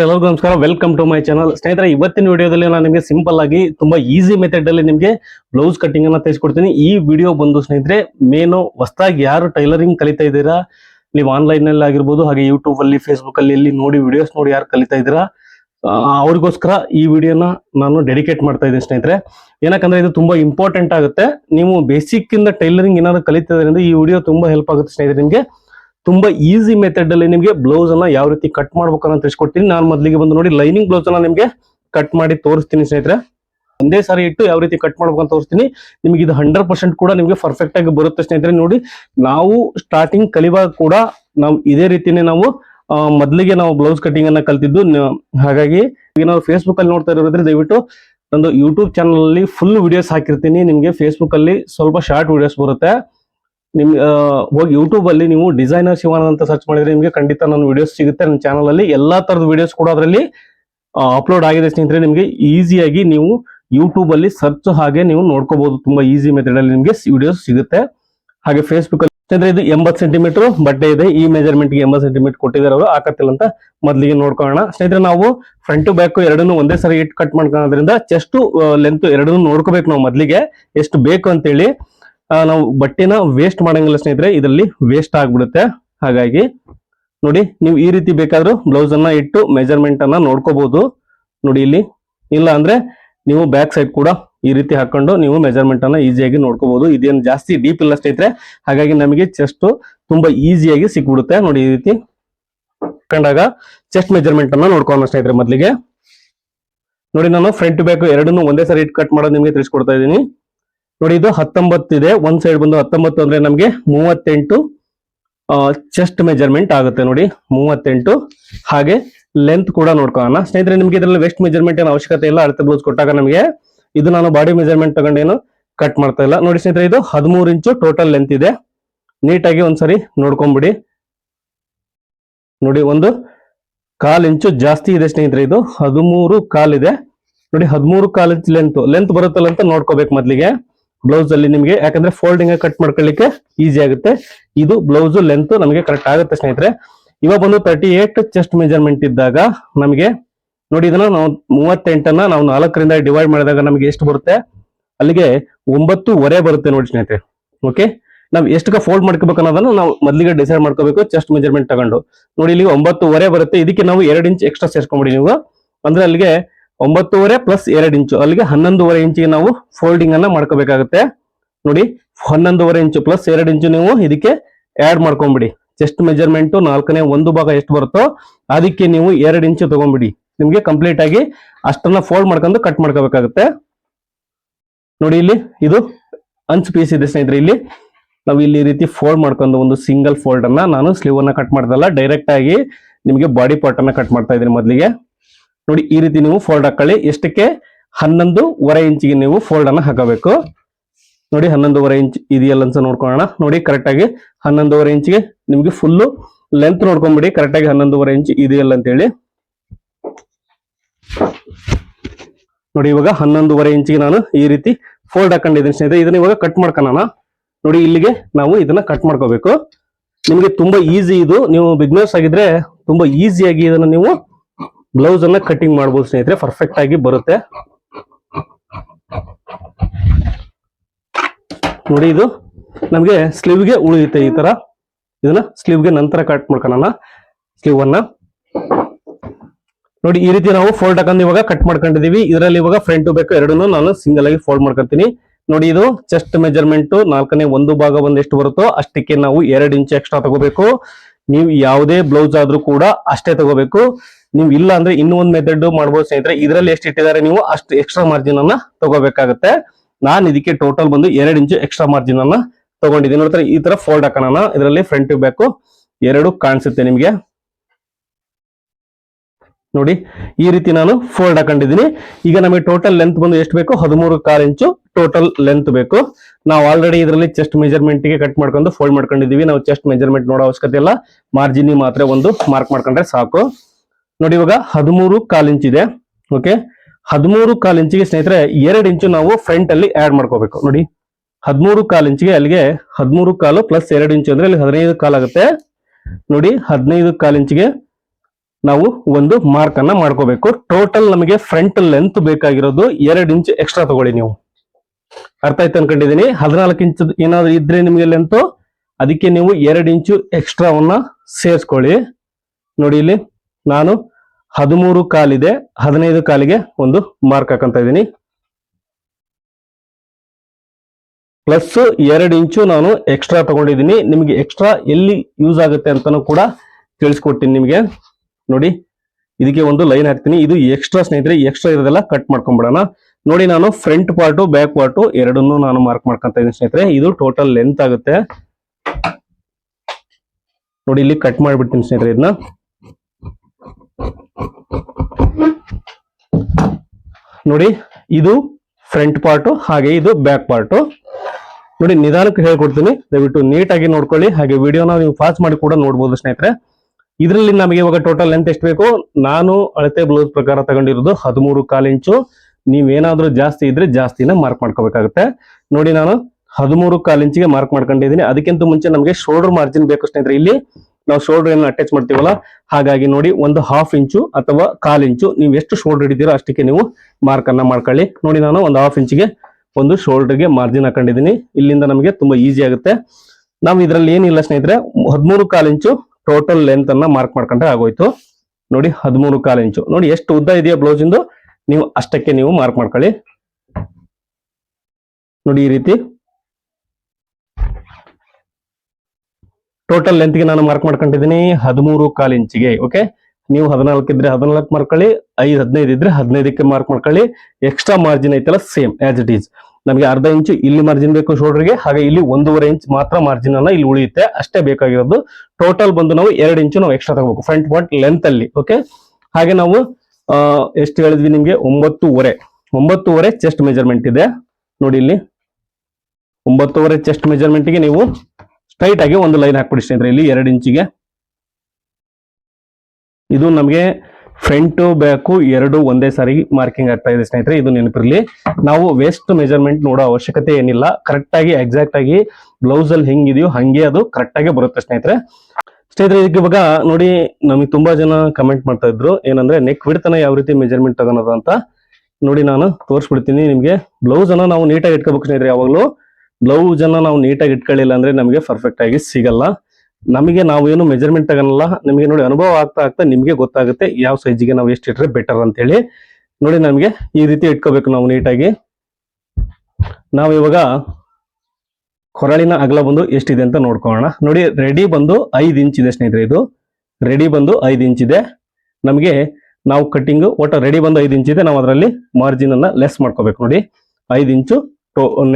ಸ್ನೇಹಿತರೆ ಎಲ್ಲರಿಗೂ ನಮಸ್ಕಾರ. ವೆಲ್ಕಮ್ ಟು ಮೈ ಚಾನಲ್ ಸ್ನೇಹಿತರೆ, ಇವತ್ತಿನ ವಿಡಿಯೋದಲ್ಲಿ ನಾನು ನಿಮಗೆ ಸಿಂಪಲ್ ಆಗಿ ತುಂಬಾ ಈಸಿ ಮೆಥಡ್ ಅಲ್ಲಿ ನಿಮಗೆ ಬ್ಲೌಸ್ ಕಟಿಂಗ್ ಅನ್ನ ತೆಗೆಸ್ಕೊಡ್ತೀನಿ. ಈ ವಿಡಿಯೋ ಬಂದು ಸ್ನೇಹಿತರೆ ಮೇನು ಹೊಸದಾಗಿ ಯಾರು ಟೈಲರಿಂಗ್ ಕಲಿತಾ ಇದ್ದೀರಾ? ನೀವು ಆನ್ಲೈನ್ನಲ್ಲಿ ಆಗಿರ್ಬೋದು, ಹಾಗೆ ಯೂಟ್ಯೂಬ್ ಅಲ್ಲಿ ಫೇಸ್ಬುಕ್ ಅಲ್ಲಿ ಇಲ್ಲಿ ನೋಡಿ ವಿಡಿಯೋಸ್ ನೋಡಿ ಯಾರು ಕಲಿತಾ ಇದ್ದೀರಾ? ಅವ್ರಿಗೋಸ್ಕರ ಈ ವಿಡಿಯೋನ ನಾನು ಡೆಡಿಕೇಟ್ ಮಾಡ್ತಾ ಇದ್ದೀನಿ ಸ್ನೇಹಿತರೆ. ಏನಕ್ಕಂದ್ರೆ, ಇದು ತುಂಬಾ ಇಂಪಾರ್ಟೆಂಟ್ ಆಗುತ್ತೆ. ನೀವು ಬೇಸಿಕ್ ಇಂದ ಟೈಲರಿಂಗ್ ಏನಾದ್ರು ಕಲಿತಾ ಇದ್ರಿಂದ ಈ ವಿಡಿಯೋ ತುಂಬಾ ಹೆಲ್ಪ್ ಆಗುತ್ತೆ ಸ್ನೇಹಿತರೆ ನಿಮಗೆ. ತುಂಬಾ ಈಸಿ ಮೆಥಡ್ ಅಲ್ಲಿ ನಿಮಗೆ ಬ್ಲೌಸ್ ಅನ್ನ ಯಾವ ರೀತಿ ಕಟ್ ಮಾಡ್ಬೇಕು ಅಂತ ತಿಳಿಸ್ಕೊಡ್ತೀನಿ. ನಾನು ಮೊದಲಿಗೆ ಬಂದು ನೋಡಿ ಲೈನಿಂಗ್ ಬ್ಲೌಸ್ ಅನ್ನ ನಿಮಗೆ ಕಟ್ ಮಾಡಿ ತೋರಿಸ್ತೀನಿ ಸ್ನೇಹಿತರೆ. ಒಂದೇ ಸಾರಿ ಇಟ್ಟು ಯಾವ ರೀತಿ ಕಟ್ ಮಾಡ್ಬೇಕು ಅಂತ ತೋರಿಸ್ತೀನಿ. ನಿಮಗೆ ಇದು ಹಂಡ್ರೆಡ್ ಪರ್ಸೆಂಟ್ ಕೂಡ ನಿಮಗೆ ಪರ್ಫೆಕ್ಟ್ ಆಗಿ ಬರುತ್ತೆ ಸ್ನೇಹಿತರೆ. ನೋಡಿ, ನಾವು ಸ್ಟಾರ್ಟಿಂಗ್ ಕಲಿವಾಗ ಕೂಡ ನಾವು ಇದೇ ರೀತಿನೇ ನಾವು ಮೊದಲಿಗೆ ನಾವು ಬ್ಲೌಸ್ ಕಟಿಂಗ್ ಅನ್ನ ಕಲ್ತಿದ್ದು. ಹಾಗಾಗಿ ಈಗ ನಾವು ಫೇಸ್ಬುಕ್ ಅಲ್ಲಿ ನೋಡ್ತಾ ಇರೋದ್ರೆ ದಯವಿಟ್ಟು ನಂದು ಯೂಟ್ಯೂಬ್ ಚಾನಲ್ ಅಲ್ಲಿ ಫುಲ್ ವಿಡಿಯೋಸ್ ಹಾಕಿರ್ತೀನಿ. ನಿಮಗೆ ಫೇಸ್ಬುಕ್ ಅಲ್ಲಿ ಸ್ವಲ್ಪ ಶಾರ್ಟ್ ವಿಡಿಯೋಸ್ ಬರುತ್ತೆ. ನಿಮ್ ಆ, ಹೋಗಿ ಯೂಟ್ಯೂಬ್ ಅಲ್ಲಿ ನೀವು ಡಿಸೈನರ್ ಶಿವಾನಂದ್ ಅಂತ ಸರ್ಚ್ ಮಾಡಿದ್ರೆ ನಿಮಗೆ ಖಂಡಿತ ನನ್ನ ವಿಡಿಯೋಸ್ ಸಿಗುತ್ತೆ. ನನ್ನ ಚಾನಲ್ ಅಲ್ಲಿ ಎಲ್ಲಾ ತರದ ವಿಡಿಯೋಸ್ ಕೂಡ ಅದರಲ್ಲಿ ಅಪ್ಲೋಡ್ ಆಗಿದೆ ಸ್ನೇಹಿತರೆ. ನಿಮಗೆ ಈಸಿಯಾಗಿ ನೀವು ಯೂಟ್ಯೂಬ್ ಅಲ್ಲಿ ಸರ್ಚ್ ಹಾಗೆ ನೀವು ನೋಡ್ಕೋಬಹುದು ತುಂಬಾ ಈಸಿ ಮೆಥಡ್ ಅಲ್ಲಿ ನಿಮಗೆ ವಿಡಿಯೋಸ್ ಸಿಗುತ್ತೆ. ಹಾಗೆ ಫೇಸ್ಬುಕ್ ಅಲ್ಲಿ ಸ್ನೇಹಿತರೆ ಇದು ಎಂಬತ್ತು ಸೆಂಟಿಮೀಟರ್ ಬಟ್ಟೆ ಇದೆ. ಈ ಮೆಜರ್ಮೆಂಟ್ಗೆ ಎಂಬತ್ತು ಸೆಂಟಿಮೀಟರ್ ಕೊಟ್ಟಿದ್ದಾರೆ ಅವರು. ಹಾಕತ್ತಿಲ್ಲ ಅಂತ ಮೊದಲಿಗೆ ನೋಡ್ಕೊಳ್ಳೋಣ. ಸ್ನೇಹಿತರೆ ನಾವು ಫ್ರಂಟ್ ಟು ಬ್ಯಾಕ್ ಎರಡನ್ನೂ ಒಂದೇ ಸರಿ ಇಟ್ಟು ಕಟ್ ಮಾಡ್ಕೊಳ್ಳೋದ್ರಿಂದ ಚೆಸ್ಟ್ ಲೆಂತ್ ಎರಡನ್ನೂ ನೋಡ್ಕೋಬೇಕು ನಾವು ಮೊದಲಿಗೆ. ಎಷ್ಟು ಬೇಕು ಅಂತೇಳಿ. ನಾವು ಬಟ್ಟೆನ ವೇಸ್ಟ್ ಮಾಡಂಗಿಲ್ಲ ಸ್ನೇಹಿತರೆ, ಇದರಲ್ಲಿ ವೇಸ್ಟ್ ಆಗ್ಬಿಡುತ್ತೆ. ಹಾಗಾಗಿ ನೋಡಿ, ನೀವು ಈ ರೀತಿ ಬೇಕಾದ್ರೂ ಬ್ಲೌಸ್ ಅನ್ನ ಇಟ್ಟು ಮೆಜರ್ಮೆಂಟ್ ಅನ್ನ ನೋಡ್ಕೋಬಹುದು ನೋಡಿ ಇಲ್ಲಿ, ಇಲ್ಲ ಅಂದ್ರೆ ನೀವು ಬ್ಯಾಕ್ ಸೈಡ್ ಕೂಡ ಈ ರೀತಿ ಹಾಕೊಂಡು ನೀವು ಮೆಜರ್ಮೆಂಟ್ ಅನ್ನ ಈಸಿಯಾಗಿ ನೋಡ್ಕೋಬಹುದು ಇದೇನು ಜಾಸ್ತಿ ಡೀಪ್ ಇಲ್ಲ ಸ್ನೇಹಿತರೆ. ಹಾಗಾಗಿ ನಮಗೆ ಚೆಸ್ಟ್ ತುಂಬಾ ಈಸಿಯಾಗಿ ಸಿಕ್ಬಿಡುತ್ತೆ. ನೋಡಿ ಈ ರೀತಿ ಕಂಡಾಗ ಚೆಸ್ಟ್ ಮೆಜರ್ಮೆಂಟ್ ಅನ್ನ ನೋಡ್ಕೊಳ್ಳೋಣ ಸ್ನೇಹಿತರೆ ಮೊದಲಿಗೆ. ನೋಡಿ ನಾನು ಫ್ರಂಟ್ ಬ್ಯಾಕ್ ಎರಡನ್ನೂ ಒಂದೇ ಸರಿ ಇಟ್ಟು ಕಟ್ ಮಾಡೋದು ನಿಮಗೆ ತಿಳಿಸ್ಕೊಡ್ತಾ ಇದ್ದೀನಿ. ನೋಡಿ ಇದು ಹತ್ತೊಂಬತ್ತು ಇದೆ. ಒಂದ್ ಸೈಡ್ ಬಂದು ಹತ್ತೊಂಬತ್ತು ಅಂದ್ರೆ ನಮಗೆ ಮೂವತ್ತೆಂಟು ಚೆಸ್ಟ್ ಮೆಜರ್ಮೆಂಟ್ ಆಗುತ್ತೆ ನೋಡಿ. ಮೂವತ್ತೆಂಟು. ಹಾಗೆ ಲೆಂತ್ ಕೂಡ ನೋಡ್ಕೊಳ್ಳೋಣ. ಸ್ನೇಹಿತರೆ, ನಿಮಗೆ ಇದರಲ್ಲಿ ವೆಸ್ಟ್ ಮೆಜರ್ಮೆಂಟ್ ಏನು ಅವಶ್ಯಕತೆ ಇಲ್ಲ? ಅಳತೆ ಬ್ಲೌಸ್ ಕೊಟ್ಟಾಗ ನಮಗೆ ಇದು ನಾನು ಬಾಡಿ ಮೆಜರ್ಮೆಂಟ್ ತಗೊಂಡೇನು ಕಟ್ ಮಾಡ್ತಾ ಇಲ್ಲ. ನೋಡಿ ಸ್ನೇಹಿತರೆ, ಇದು ಹದಿಮೂರು ಇಂಚು ಟೋಟಲ್ ಲೆಂತ್ ಇದೆ. ನೀಟಾಗಿ ಒಂದ್ಸರಿ ನೋಡ್ಕೊಂಬಿಡಿ. ನೋಡಿ, ಒಂದು ಕಾಲ್ ಇಂಚು ಜಾಸ್ತಿ ಇದೆ ಸ್ನೇಹಿತರೆ ಇದು. ಹದಿಮೂರು ಕಾಲ್ ಇದೆ. ನೋಡಿ, ಹದಿಮೂರು ಕಾಲ್ ಇಂಚ್ ಲೆಂತ್ ಲೆಂತ್ ಬರುತ್ತಲ್ಲ ಅಂತ ನೋಡ್ಕೋಬೇಕು ಮೊದಲಿಗೆ. ಬ್ಲೌಸ್ ಅಲ್ಲಿ ನಿಮಗೆ, ಯಾಕಂದ್ರೆ ಫೋಲ್ಡಿಂಗ್ ಕಟ್ ಮಾಡ್ಕೊಳ್ಳಿಕ್ಕೆ ಈಸಿ ಆಗುತ್ತೆ. ಇದು ಬ್ಲೌಸ್ ಲೆಂತ್ ನಮಗೆ ಕರೆಕ್ಟ್ ಆಗುತ್ತೆ ಸ್ನೇಹಿತರೆ. ಇವಾಗ ಬಂದು ತರ್ಟಿ ಏಟ್ ಚೆಸ್ಟ್ ಮೆಜರ್ಮೆಂಟ್ ಇದ್ದಾಗ ನಮಗೆ, ನೋಡಿ ಇದನ್ನ ನಾವು ಮೂವತ್ತೆಂಟನ್ನ ನಾವು ನಾಲ್ಕರಿಂದ ಡಿವೈಡ್ ಮಾಡಿದಾಗ ನಮಗೆ ಎಷ್ಟು ಬರುತ್ತೆ? ಅಲ್ಲಿಗೆ ಒಂಬತ್ತುವರೆ ಬರುತ್ತೆ ನೋಡಿ ಸ್ನೇಹಿತರೆ. ಓಕೆ ನಾವು ಎಷ್ಟು ಫೋಲ್ಡ್ ಮಾಡ್ಕೋಬೇಕು ಅನ್ನೋದನ್ನ ನಾವು ಮೊದಲಿಗೆ ಡಿಸೈಡ್ ಮಾಡ್ಕೋಬೇಕು ಚೆಸ್ಟ್ ಮೆಜರ್ಮೆಂಟ್ ತಗೊಂಡು. ನೋಡಿ, ಇಲ್ಲಿ ಒಂಬತ್ತುವರೆ ಬರುತ್ತೆ. ಇದಕ್ಕೆ ನಾವು ಎರಡು ಇಂಚ್ ಎಕ್ಸ್ಟ್ರಾ ಸೇರ್ಸ್ಕೊಂಬಿಡಿ ನೀವು. ಅಂದ್ರೆ ಅಲ್ಲಿಗೆ ಒಂಬತ್ತುವರೆ ಪ್ಲಸ್ ಎರಡು ಇಂಚು ಅಲ್ಲಿಗೆ ಹನ್ನೊಂದುವರೆ ಇಂಚಿಗೆ ನಾವು ಫೋಲ್ಡಿಂಗ್ ಅನ್ನ ಮಾಡ್ಕೋಬೇಕಾಗುತ್ತೆ. ನೋಡಿ, ಹನ್ನೊಂದುವರೆ ಇಂಚು ಪ್ಲಸ್ ಎರಡು ಇಂಚು ನೀವು ಇದಕ್ಕೆ ಆಡ್ ಮಾಡ್ಕೊಂಬಿಡಿ. ಚೆಸ್ಟ್ ಮೆಜರ್ಮೆಂಟ್ ನಾಲ್ಕನೇ ಒಂದು ಭಾಗ ಎಷ್ಟು ಬರುತ್ತೋ ಅದಕ್ಕೆ ನೀವು ಎರಡು ಇಂಚು ತಗೊಂಬಿಡಿ. ನಿಮಗೆ ಕಂಪ್ಲೀಟ್ ಆಗಿ ಅಷ್ಟನ್ನ ಫೋಲ್ಡ್ ಮಾಡ್ಕೊಂಡು ಕಟ್ ಮಾಡ್ಕೋಬೇಕಾಗುತ್ತೆ. ನೋಡಿ ಇಲ್ಲಿ, ಇದು ಅಂಚ್ ಪೀಸ್ ಇದೆ ಸ್ನೇಹಿತರೆ ಇಲ್ಲಿ. ನಾವು ಇಲ್ಲಿ ರೀತಿ ಫೋಲ್ಡ್ ಮಾಡ್ಕೊಂಡು ಒಂದು ಸಿಂಗಲ್ ಫೋಲ್ಡ್ ಅನ್ನ ನಾನು ಸ್ಲೀವ್ ಅನ್ನ ಕಟ್ ಮಾಡ್ದಲ್ಲ ಡೈರೆಕ್ಟ್ ಆಗಿ ನಿಮಗೆ ಬಾಡಿ ಪಾರ್ಟ್ ಕಟ್ ಮಾಡ್ತಾ ಇದ್ದೀನಿ ಮೊದಲಿಗೆ. ನೋಡಿ ಈ ರೀತಿ ನೀವು ಫೋಲ್ಡ್ ಹಾಕೊಳ್ಳಿ. ಎಷ್ಟಕ್ಕೆ? ಹನ್ನೊಂದುವರೆ ಇಂಚಿಗೆ ನೀವು ಫೋಲ್ಡ್ ಅನ್ನ ಹಾಕಬೇಕು. ನೋಡಿ ಹನ್ನೊಂದುವರೆ ಇಂಚ್ ಇದೆಯಲ್ಲ ಅಂತ ನೋಡ್ಕೊಳ್ಳೋಣ. ನೋಡಿ ಕರೆಕ್ಟ್ ಆಗಿ ಹನ್ನೊಂದುವರೆ ಇಂಚಿಗೆ ನಿಮಗೆ ಫುಲ್ಲು ಲೆಂತ್ ನೋಡ್ಕೊಂಬಿಡಿ. ಕರೆಕ್ಟ್ ಆಗಿ ಹನ್ನೊಂದುವರೆ ಇಂಚ್ ಇದೆಯಲ್ಲ ಅಂತೇಳಿ. ನೋಡಿ ಇವಾಗ ಹನ್ನೊಂದುವರೆ ಇಂಚಿಗೆ ನಾನು ಈ ರೀತಿ ಫೋಲ್ಡ್ ಹಾಕೊಂಡಿದ್ದೀನಿ ಸ್ನೇಹಿತರೆ. ಇದನ್ನ ಇವಾಗ ಕಟ್ ಮಾಡ್ಕೊಳ್ಳೋಣ ನೋಡಿ ಇಲ್ಲಿಗೆ ನಾವು ಇದನ್ನ ಕಟ್ ಮಾಡ್ಕೋಬೇಕು. ನಿಮಗೆ ತುಂಬಾ ಈಸಿ ಇದು. ನೀವು ಬಿಗ್ನರ್ಸ್ ಆಗಿದ್ರೆ ತುಂಬಾ ಈಸಿಯಾಗಿ ಇದನ್ನ ನೀವು ಬ್ಲೌಸ್ ಅನ್ನ ಕಟಿಂಗ್ ಮಾಡ್ಬೋದು ಸ್ನೇಹಿತರೆ ಪರ್ಫೆಕ್ಟ್ ಆಗಿ ಬರುತ್ತೆ. ನೋಡಿ ಇದು ನಮಗೆ ಸ್ಲೀವ್ಗೆ ಉಳಿಯುತ್ತೆ ಈ ತರ. ಇದನ್ನ ಸ್ಲೀವ್ಗೆ ನಂತರ ಕಟ್ ಮಾಡ್ಕೊಳ್ಳೋಣ. ಸ್ಲೀವ್ ಅನ್ನ. ನೋಡಿ ಈ ರೀತಿ ನಾವು ಫೋಲ್ಡ್ ಹಾಕೊಂಡು ಇವಾಗ ಕಟ್ ಮಾಡ್ಕೊಂಡಿದೀವಿ. ಇದರಲ್ಲಿ ಇವಾಗ ಫ್ರಂಟ್ ಬೇಕು, ಎರಡನ್ನೂ ನಾನು ಸಿಂಗಲ್ ಆಗಿ ಫೋಲ್ಡ್ ಮಾಡ್ಕೊಂತೀನಿ. ನೋಡಿ ಇದು ಚೆಸ್ಟ್ ಮೆಜರ್ಮೆಂಟ್ ನಾಲ್ಕನೇ ಒಂದು ಭಾಗ ಬಂದು ಎಷ್ಟು ಬರುತ್ತೋ ಅಷ್ಟಕ್ಕೆ ನಾವು ಎರಡು ಇಂಚ್ ಎಕ್ಸ್ಟ್ರಾ ತಗೋಬೇಕು. ನೀವು ಯಾವುದೇ ಬ್ಲೌಸ್ ಆದ್ರೂ ಕೂಡ ಅಷ್ಟೇ ತಗೋಬೇಕು. ನೀವು ಇಲ್ಲ ಅಂದ್ರೆ ಇನ್ನೂ ಒಂದು ಮೆಥಡ್ ಮಾಡ್ಬೋದು ಸ್ನೇಹಿತರೆ. ಇದರಲ್ಲಿ ಎಷ್ಟು ಇಟ್ಟಿದ್ದಾರೆ ನೀವು? ಅಷ್ಟು ಎಕ್ಸ್ಟ್ರಾ ಮಾರ್ಜಿನ್ ಅನ್ನ ತಗೋಬೇಕಾಗುತ್ತೆ. ನಾನು ಇದಕ್ಕೆ ಟೋಟಲ್ ಬಂದು ಎರಡು ಇಂಚು ಎಕ್ಸ್ಟ್ರಾ ಮಾರ್ಜಿನ್ ಅನ್ನ ತಗೊಂಡಿದ್ದೀನಿ. ನೋಡ್ತಾರೆ ಈ ತರ ಫೋಲ್ಡ್ ಹಾಕೋಣ ಇದರಲ್ಲಿ ಫ್ರಂಟ್ ಬ್ಯಾಕ್ ಎರಡು ಕಾಣಿಸುತ್ತೆ ನಿಮ್ಗೆ. ನೋಡಿ, ಈ ರೀತಿ ನಾನು ಫೋಲ್ಡ್ ಹಾಕೊಂಡಿದ್ದೀನಿ. ಈಗ ನಮಗೆ ಟೋಟಲ್ ಲೆಂತ್ ಬಂದು ಎಷ್ಟು ಬೇಕು? ಹದಿಮೂರು ಕಾಲು ಇಂಚು ಟೋಟಲ್ ಲೆಂತ್ ಬೇಕು. ನಾವು ಆಲ್ರೆಡಿ ಇದರಲ್ಲಿ ಚೆಸ್ಟ್ ಮೆಜರ್ಮೆಂಟ್ಗೆ ಕಟ್ ಮಾಡ್ಕೊಂಡು ಫೋಲ್ಡ್ ಮಾಡ್ಕೊಂಡಿದೀವಿ ನಾವು ಚೆಸ್ಟ್ ಮೆಜರ್ಮೆಂಟ್ ನೋಡೋ ಅವಶ್ಯಕತೆ ಇಲ್ಲ. ಮಾರ್ಜಿನ್ ಮಾತ್ರ ಒಂದು ಮಾರ್ಕ್ ಮಾಡ್ಕೊಂಡ್ರೆ ಸಾಕು. ನೋಡಿ ಇವಾಗ ಹದಿಮೂರು ಕಾಲ್ ಇಂಚ್ ಇದೆ. ಓಕೆ ಹದಿಮೂರು ಕಾಲ್ ಇಂಚಿಗೆ ಸ್ನೇಹಿತರೆ, ಎರಡು ಇಂಚು ನಾವು ಫ್ರಂಟ್ ಅಲ್ಲಿ ಆಡ್ ಮಾಡ್ಕೋಬೇಕು. ನೋಡಿ, ಹದಿಮೂರು ಕಾಲ್ ಇಂಚಿಗೆ ಅಲ್ಲಿಗೆ ಹದಿಮೂರು ಕಾಲು ಪ್ಲಸ್ ಎರಡು ಇಂಚು ಅಂದ್ರೆ ಅಲ್ಲಿ ಹದಿನೈದು ಕಾಲ್ ಆಗುತ್ತೆ. ನೋಡಿ, ಹದಿನೈದು ಕಾಲ್ ಇಂಚಿಗೆ ನಾವು ಒಂದು ಮಾರ್ಕ್ ಅನ್ನ ಮಾಡ್ಕೋಬೇಕು. ಟೋಟಲ್ ನಮಗೆ ಫ್ರಂಟ್ ಲೆಂತ್ ಬೇಕಾಗಿರೋದು ಎರಡು ಇಂಚ್ ಎಕ್ಸ್ಟ್ರಾ ತಗೊಳ್ಳಿ ನೀವು. ಅರ್ಥ ಆಯ್ತು ಅನ್ಕೊಂಡಿದೀನಿ? ಹದಿನಾಲ್ಕು ಇಂಚ್ ಏನಾದ್ರು ಇದ್ರೆ ನಿಮಗೆ ಲೆಂತ್ ಅದಕ್ಕೆ ನೀವು ಎರಡು ಇಂಚು ಎಕ್ಸ್ಟ್ರಾವನ್ನ ಸೇರಿಸ್ಕೊಳ್ಳಿ. ನೋಡಿ ಇಲ್ಲಿ, ನಾನು ಹದಿಮೂರು ಕಾಲಿದೆ, ಹದಿನೈದು ಕಾಲಿಗೆ ಒಂದು ಮಾರ್ಕ್ ಹಾಕಂತ ಇದ್ದೀನಿ. ಪ್ಲಸ್ ಎರಡು ಇಂಚು ನಾನು ಎಕ್ಸ್ಟ್ರಾ ತಗೊಂಡಿದ್ದೀನಿ. ನಿಮಗೆ ಎಕ್ಸ್ಟ್ರಾ ಎಲ್ಲಿ ಯೂಸ್ ಆಗುತ್ತೆ ಅಂತಾನು ಕೂಡ ತಿಳಿಸ್ಕೊಡ್ತೀನಿ ನಿಮಗೆ. ನೋಡಿ, ಇದಕ್ಕೆ ಒಂದು ಲೈನ್ ಹಾಕ್ತೀನಿ. ಇದು ಎಕ್ಸ್ಟ್ರಾ ಸ್ನೇಹಿತರೆ ಎಕ್ಸ್ಟ್ರಾ ಇರೋದೆಲ್ಲ ಕಟ್ ಮಾಡ್ಕೊಂಡ್ಬಿಡೋಣ ನೋಡಿ, ನಾನು ಫ್ರಂಟ್ ಪಾರ್ಟು ಬ್ಯಾಕ್ ಪಾರ್ಟು ಎರಡನ್ನೂ ನಾನು ಮಾರ್ಕ್ ಮಾಡ್ಕೊಂತ ಇದ್ದೀನಿ ಸ್ನೇಹಿತರೆ. ಇದು ಟೋಟಲ್ ಲೆಂತ್ ಆಗುತ್ತೆ. ನೋಡಿ, ಇಲ್ಲಿ ಕಟ್ ಮಾಡಿಬಿಡ್ತೀನಿ ಸ್ನೇಹಿತರೆ ಇದನ್ನ. ನೋಡಿ, ಇದು ಫ್ರಂಟ್ ಪಾರ್ಟು ಹಾಗೆ ಇದು ಬ್ಯಾಕ್ ಪಾರ್ಟು ನೋಡಿ, ನಿಧಾನಕ್ಕೆ ಹೇಳ್ಕೊಡ್ತೀನಿ. ದಯವಿಟ್ಟು ನೀಟಾಗಿ ನೋಡ್ಕೊಳ್ಳಿ. ಹಾಗೆ ವಿಡಿಯೋನ ನೀವು ಫಾಸ್ಟ್ ಮಾಡಿ ಕೂಡ ನೋಡ್ಬೋದು ಸ್ನೇಹಿತರೆ. ಇದರಲ್ಲಿ ನಮಗೆ ಇವಾಗ ಟೋಟಲ್ ಲೆಂತ್ ಎಷ್ಟು ಬೇಕು? ನಾನು ಅಳತೆ ಬ್ಲೌಸ್ ಪ್ರಕಾರ ತಗೊಂಡಿರೋದು ಹದಿಮೂರು ಕಾಲು ಇಂಚು. ನೀವೇನಾದ್ರೂ ಜಾಸ್ತಿ ಇದ್ರೆ ಜಾಸ್ತಿನ ಮಾರ್ಕ್ ಮಾಡ್ಕೋಬೇಕಾಗುತ್ತೆ. ನೋಡಿ ನಾನು ಹದಿಮೂರು ಕಾಲು ಇಂಚಿಗೆ ಮಾರ್ಕ್ ಮಾಡ್ಕೊಂಡಿದ್ದೀನಿ. ಅದಕ್ಕಿಂತ ಮುಂಚೆ ನಮಗೆ ಶೋಲ್ಡರ್ ಮಾರ್ಜಿನ್ ಬೇಕು ಸ್ನೇಹಿತರೆ. ಇಲ್ಲಿ ನಾವು ಶೋಲ್ಡರ್ ಏನು ಅಟ್ಯಾಚ್ ಮಾಡ್ತೀವಲ್ಲ? ಹಾಗಾಗಿ ನೋಡಿ, ಒಂದು ಹಾಫ್ ಇಂಚು ಅಥವಾ ಕಾಲ್ ಇಂಚು ನೀವು ಎಷ್ಟು ಶೋಲ್ಡರ್ ಹಿಡಿದೀರೋ ಅಷ್ಟಕ್ಕೆ ನೀವು ಮಾರ್ಕ್ ಅನ್ನ ಮಾಡ್ಕೊಳ್ಳಿ. ನೋಡಿ ನಾನು ಒಂದು ಹಾಫ್ ಇಂಚಿಗೆ ಒಂದು ಶೋಲ್ಡರ್ಗೆ ಮಾರ್ಜಿನ್ ಹಾಕೊಂಡಿದ್ದೀನಿ. ಇಲ್ಲಿಂದ ನಮಗೆ ತುಂಬಾ ಈಸಿ ಆಗುತ್ತೆ. ನಾವು ಇದರಲ್ಲಿ ಏನಿಲ್ಲ ಸ್ನೇಹಿತರೆ, ಹದಿಮೂರು ಕಾಲು ಇಂಚು ಟೋಟಲ್ ಲೆಂತ್ ಅನ್ನ ಮಾರ್ಕ್ ಮಾಡ್ಕೊಂಡ್ರೆ ಆಗೋಯ್ತು. ನೋಡಿ, ಹದಿಮೂರು ಕಾಲು ಇಂಚು ನೋಡಿ, ಎಷ್ಟು ಉದ್ದ ಇದೆಯಾ ಬ್ಲೌಸ್ ಇಂದು, ನೀವು ಅಷ್ಟಕ್ಕೆ ನೀವು ಮಾರ್ಕ್ ಮಾಡ್ಕೊಳ್ಳಿ. ನೋಡಿ ಈ ರೀತಿ. ಟೋಟಲ್ ಲೆಂತ್ಗೆ ನಾನು ಮಾರ್ಕ್ ಮಾಡ್ಕೊಂಡಿದ್ದೀನಿ ಹದಿಮೂರು ಕಾಲು ಇಂಚಿಗೆ ಓಕೆ ನೀವು ಹದಿನಾಲ್ಕು ಇದ್ರೆ ಹದಿನಾಲ್ಕು ಮಾರ್ಕೊಳ್ಳಿ ಐದು ಹದಿನೈದು ಇದ್ರೆ ಹದಿನೈದಕ್ಕೆ ಮಾರ್ಕ್ ಮಾಡ್ಕೊಳ್ಳಿ. ಎಕ್ಸ್ಟ್ರಾ ಮಾರ್ಜಿನ್ ಐತಲ್ಲ ಸೇಮ್ ಆಸ್ ಇಟ್ ಈಸ್ ನಮಗೆ ಅರ್ಧ ಇಂಚು ಇಲ್ಲಿ ಮಾರ್ಜಿನ್ ಬೇಕು ಶೋಲ್ಡರ್ಗೆ ಹಾಗೆ ಇಲ್ಲಿ ಒಂದೂವರೆ ಇಂಚ್ ಮಾತ್ರ ಮಾರ್ಜಿನ್ ಅನ್ನ ಇಲ್ಲಿ ಉಳಿಯುತ್ತೆ. ಅಷ್ಟೇ ಬೇಕಾಗಿರೋದು. ಟೋಟಲ್ ಬಂದು ನಾವು ಎರಡು ಇಂಚು ನಾವು ಎಕ್ಸ್ಟ್ರಾ ತಗೋಬೇಕು ಫ್ರಂಟ್ ಪಾರ್ಟ್ ಲೆಂತ್ ಅಲ್ಲಿ ಓಕೆ ಹಾಗೆ ನಾವು ಎಷ್ಟು ಹೇಳಿದ್ವಿ ನಿಮಗೆ? ಒಂಬತ್ತೂವರೆ. ಒಂಬತ್ತೂವರೆ ಚೆಸ್ಟ್ ಮೆಜರ್ಮೆಂಟ್ ಇದೆ. ನೋಡಿ ಇಲ್ಲಿ. ಒಂಬತ್ತೂವರೆ ಚೆಸ್ಟ್ ಮೆಜರ್ಮೆಂಟ್ಗೆ ನೀವು ಸ್ಟ್ರೈಟ್ ಆಗಿ ಒಂದು ಲೈನ್ ಹಾಕ್ಬಿಡಿ ಸ್ನೇಹಿತರೆ, ಇಲ್ಲಿ ಎರಡು ಇಂಚಿಗೆ. ಇದು ನಮಗೆ ಫ್ರಂಟ್ ಬ್ಯಾಕು ಎರಡು ಒಂದೇ ಸಾರಿ ಮಾರ್ಕಿಂಗ್ ಆಗ್ತಾ ಇದೆ ಸ್ನೇಹಿತರೆ, ಇದು ನೆನಪಿರಲಿ. ನಾವು ವೇಸ್ಟ್ ಮೆಜರ್ಮೆಂಟ್ ನೋಡೋ ಅವಶ್ಯಕತೆ ಏನಿಲ್ಲ. ಕರೆಕ್ಟ್ ಆಗಿ ಎಕ್ಸಾಕ್ಟ್ ಆಗಿ ಬ್ಲೌಸ್ ಅಲ್ಲಿ ಹೆಂಗಿದೆಯೋ ಹಂಗೆ ಅದು ಕರೆಕ್ಟ್ ಆಗಿ ಬರುತ್ತೆ ಸ್ನೇಹಿತರೆ. ಸ್ನೇಹಿತರೆ, ಇದಕ್ಕೆ ಇವಾಗ ನೋಡಿ, ನಮಗೆ ತುಂಬಾ ಜನ ಕಮೆಂಟ್ ಮಾಡ್ತಾ ಇದ್ರು. ಏನಂದ್ರೆ ನೆಕ್ ಬಿಡ್ತಾನೆ ಯಾವ ರೀತಿ ಮೆಜರ್ಮೆಂಟ್ ತಗೋಣದ ಅಂತ. ನೋಡಿ ನಾನು ತೋರಿಸ್ಬಿಡ್ತೀನಿ ನಿಮಗೆ. ಬ್ಲೌಸ್ ಅನ್ನ ನಾವು ನೀಟಾಗಿ ಇಟ್ಕೋಬೇಕು ಸ್ನೇಹಿತರೆ, ಯಾವಾಗಲೂ. ಬ್ಲೌಸ್ ಅನ್ನ ನಾವು ನೀಟಾಗಿ ಇಟ್ಕೊಳ್ಳಿಲ್ಲ ಅಂದ್ರೆ ನಮಗೆ ಪರ್ಫೆಕ್ಟ್ ಆಗಿ ಸಿಗಲ್ಲ. ನಮಗೆ ನಾವು ಏನು ಮೆಜರ್ಮೆಂಟ್ ತಗೊಳಲ್ಲ ನಿಮಗೆ ನೋಡಿ ಅನುಭವ ಆಗ್ತಾ ಆಗ್ತಾ ನಿಮಗೆ ಗೊತ್ತಾಗುತ್ತೆ ಯಾವ ಸೈಜ್ಗೆ ನಾವು ಎಷ್ಟು ಇಟ್ರೆ ಬೆಟರ್ ಅಂತ ಹೇಳಿ ನೋಡಿ ನಮಗೆ ಈ ರೀತಿ ಇಟ್ಕೋಬೇಕು ನಾವು ನೀಟಾಗಿ ನಾವು ಇವಾಗ ಕೊರಳಿನ ಅಗಲ ಬಂದು ಎಷ್ಟಿದೆ ಅಂತ ನೋಡ್ಕೊಳ್ಳೋಣ. ನೋಡಿ ರೆಡಿ ಬಂದು ಐದು ಇಂಚ್ ಇದೆ ಸ್ನೇಹಿತರೆ ಇದು. ರೆಡಿ ಬಂದು ಐದು ಇಂಚ್ ಇದೆ. ನಮಗೆ ನಾವು ಕಟ್ಟಿಂಗ್ ಒಟ್ಟು ರೆಡಿ ಬಂದು ಐದು ಇಂಚ್ ಇದೆ. ನಾವು ಅದರಲ್ಲಿ ಮಾರ್ಜಿನ್ ಅನ್ನ ಲೆಸ್ ಮಾಡ್ಕೋಬೇಕು ನೋಡಿ. ಐದು ಇಂಚು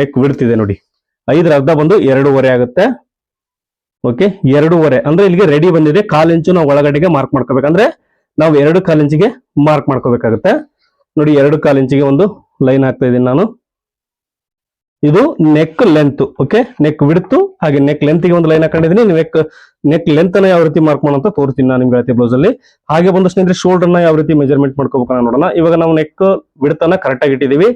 ನೆಕ್ ಬಿಡ್ತಿದೆ ನೋಡಿ. ಐದರ ಅರ್ಧ ಬಂದು ಎರಡೂವರೆ ಆಗುತ್ತೆ. ಓಕೆ ಎರಡೂವರೆ. ಅಂದ್ರೆ ಇಲ್ಲಿಗೆ ರೆಡಿ ಬಂದಿದೆ. ಕಾಲಿಂಚು ನಾವು ಒಳಗಡೆಗೆ ಮಾರ್ಕ್ ಮಾಡ್ಕೋಬೇಕಂದ್ರೆ ನಾವು ಎರಡು ಕಾಲ್ ಇಂಚಿಗೆ ಮಾರ್ಕ್ ಮಾಡ್ಕೋಬೇಕಾಗುತ್ತೆ. ನೋಡಿ, ಎರಡು ಕಾಲ್ ಇಂಚಿಗೆ ಒಂದು ಲೈನ್ ಹಾಕ್ತಾ ಇದ್ದೀನಿ ನಾನು. ಇದು ನೆಕ್ ಲೆಂತ್ ಓಕೆ ನೆಕ್ ಬಿಡ್ತು ಹಾಗೆ ನೆಕ್ ಲೆಂತ್ಗೆ ಒಂದು ಲೈನ್ ಹಾಕೊಂಡಿದ್ದೀನಿ. ನೆಕ್ ನೆಕ್ ಲೆಂತ್ ಅನ್ನ ಯಾವ ರೀತಿ ಮಾರ್ಕ್ ಮಾಡೋಂತ ತೋರಿಸ್ತೀನಿ ನಾನು ನಿಮ್ಗೆ ಅಳತೆ ಬ್ಲೌಸ್ ಅಲ್ಲಿ. ಹಾಗೆ ಬಂದಷ್ಟು ಅಂದ್ರೆ ಶೋಲ್ಡರ್ನ ಯಾವ ರೀತಿ ಮೆಜರ್ಮೆಂಟ್ ಮಾಡ್ಕೋಬೇಕು ನೋಡೋಣ. ಇವಾಗ ನಾವು ನೆಕ್ ಬಿಡ್ತನ ಕರೆಕ್ಟ್ ಆಗಿ ಇಟ್ಟಿದೀವಿ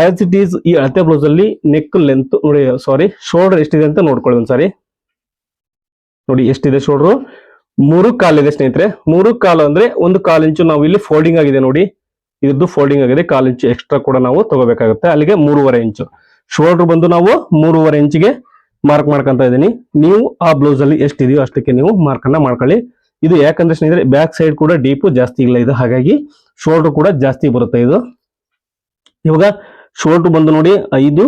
ಆಸ್ ಇಟ್ ಈಸ್ ಈ ಅಳತೆ ಬ್ಲೌಸ್ ಅಲ್ಲಿ ನೆಕ್ ಲೆಂತ್ ನೋಡಿ ಸಾರಿ ಶೋಲ್ಡರ್ ಎಷ್ಟಿದೆ ಅಂತ ನೋಡ್ಕೊಳ್ಳಿ ಒಂದ್ಸಾರಿ. ನೋಡಿ, ಎಷ್ಟಿದೆ ಶೋಲ್ಡರ್ ಮೂರು ಕಾಲಿದೆ ಸ್ನೇಹಿತರೆ. ಮೂರು ಕಾಲು ಅಂದ್ರೆ ಒಂದು ಕಾಲು ಇಂಚು ನಾವು ಇಲ್ಲಿ ಫೋಲ್ಡಿಂಗ್ ಆಗಿದೆ ನೋಡಿ. ಇದ್ದು ಫೋಲ್ಡಿಂಗ್ ಆಗಿದೆ, ಕಾಲು ಇಂಚು ಎಕ್ಸ್ಟ್ರಾ ಕೂಡ ನಾವು ತಗೋಬೇಕಾಗುತ್ತೆ. ಅಲ್ಲಿಗೆ ಮೂರುವರೆ ಇಂಚು. ಶೋಲ್ಡರ್ ಬಂದು ನಾವು ಮೂರುವರೆ ಇಂಚಿಗೆ ಮಾರ್ಕ್ ಮಾಡ್ಕೊಂತ ಇದ್ದೀನಿ. ನೀವು ಆ ಬ್ಲೌಸ್ ಅಲ್ಲಿ ಎಷ್ಟಿದೆಯೋ ಅಷ್ಟಕ್ಕೆ ನೀವು ಮಾರ್ಕ್ ಅನ್ನ ಮಾಡ್ಕೊಳ್ಳಿ. ಇದು ಯಾಕಂದ್ರೆ ಸ್ನೇಹಿತರೆ ಬ್ಯಾಕ್ ಸೈಡ್ ಕೂಡ ಡೀಪು ಜಾಸ್ತಿ ಇಲ್ಲ ಇದು. ಹಾಗಾಗಿ ಶೋಲ್ಡರ್ ಕೂಡ ಜಾಸ್ತಿ ಬರುತ್ತೆ ಇದು. ಇವಾಗ ಶೋಲ್ಡರ್ ಬಂದು ನೋಡಿ ಐದು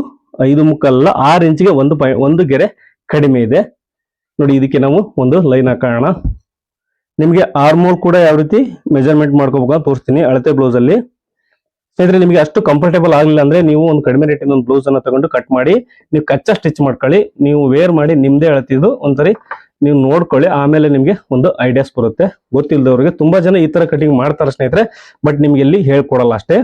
ಐದು ಮುಕ್ಕಲ್ಲ, ಆರು ಇಂಚಿಗೆ ಒಂದು ಒಂದು ಗೆರೆ ಕಡಿಮೆ ಇದೆ. ನೋಡಿ, ಇದಕ್ಕೆ ನಾವು ಒಂದು ಲೈನ್ ಹಾಕೋಣ. ನಿಮಗೆ ಆರ್ಮೋಲ್ ಕೂಡ ಯಾವ ರೀತಿ ಮೆಜರ್ಮೆಂಟ್ ಮಾಡ್ಕೋಬೇಕು ತೋರಿಸ್ತೀನಿ ಅಳತೆ ಬ್ಲೌಸ್ ಅಲ್ಲಿ. ಸ್ನೇಹಿತರೆ, ನಿಮಗೆ ಅಷ್ಟು ಕಂಫರ್ಟೇಬಲ್ ಆಗಲಿಲ್ಲ ಅಂದ್ರೆ ನೀವು ಒಂದು ಕಡಿಮೆ ರೇಟಿನ ಒಂದು ಬ್ಲೌಸ್ ಅನ್ನ ತಗೊಂಡು ಕಟ್ ಮಾಡಿ, ನೀವು ಕಚ್ಚಾ ಸ್ಟಿಚ್ ಮಾಡ್ಕೊಳ್ಳಿ, ನೀವು ವೇರ್ ಮಾಡಿ ನಿಮ್ದೇ ಅಳತಿದ್ದು ಒಂದ್ಸರಿ ನೀವು ನೋಡ್ಕೊಳ್ಳಿ, ಆಮೇಲೆ ನಿಮಗೆ ಒಂದು ಐಡಿಯಾಸ್ ಬರುತ್ತೆ. ಗೊತ್ತಿಲ್ಲದವ್ರಿಗೆ ತುಂಬಾ ಜನ ಈ ತರ ಕಟಿಂಗ್ ಮಾಡ್ತಾರೆ ಸ್ನೇಹಿತರೆ ಬಟ್ ನಿಮ್ಗೆ ಇಲ್ಲಿ ಹೇಳ್ಕೊಡಲ್ಲ ಅಷ್ಟೇ.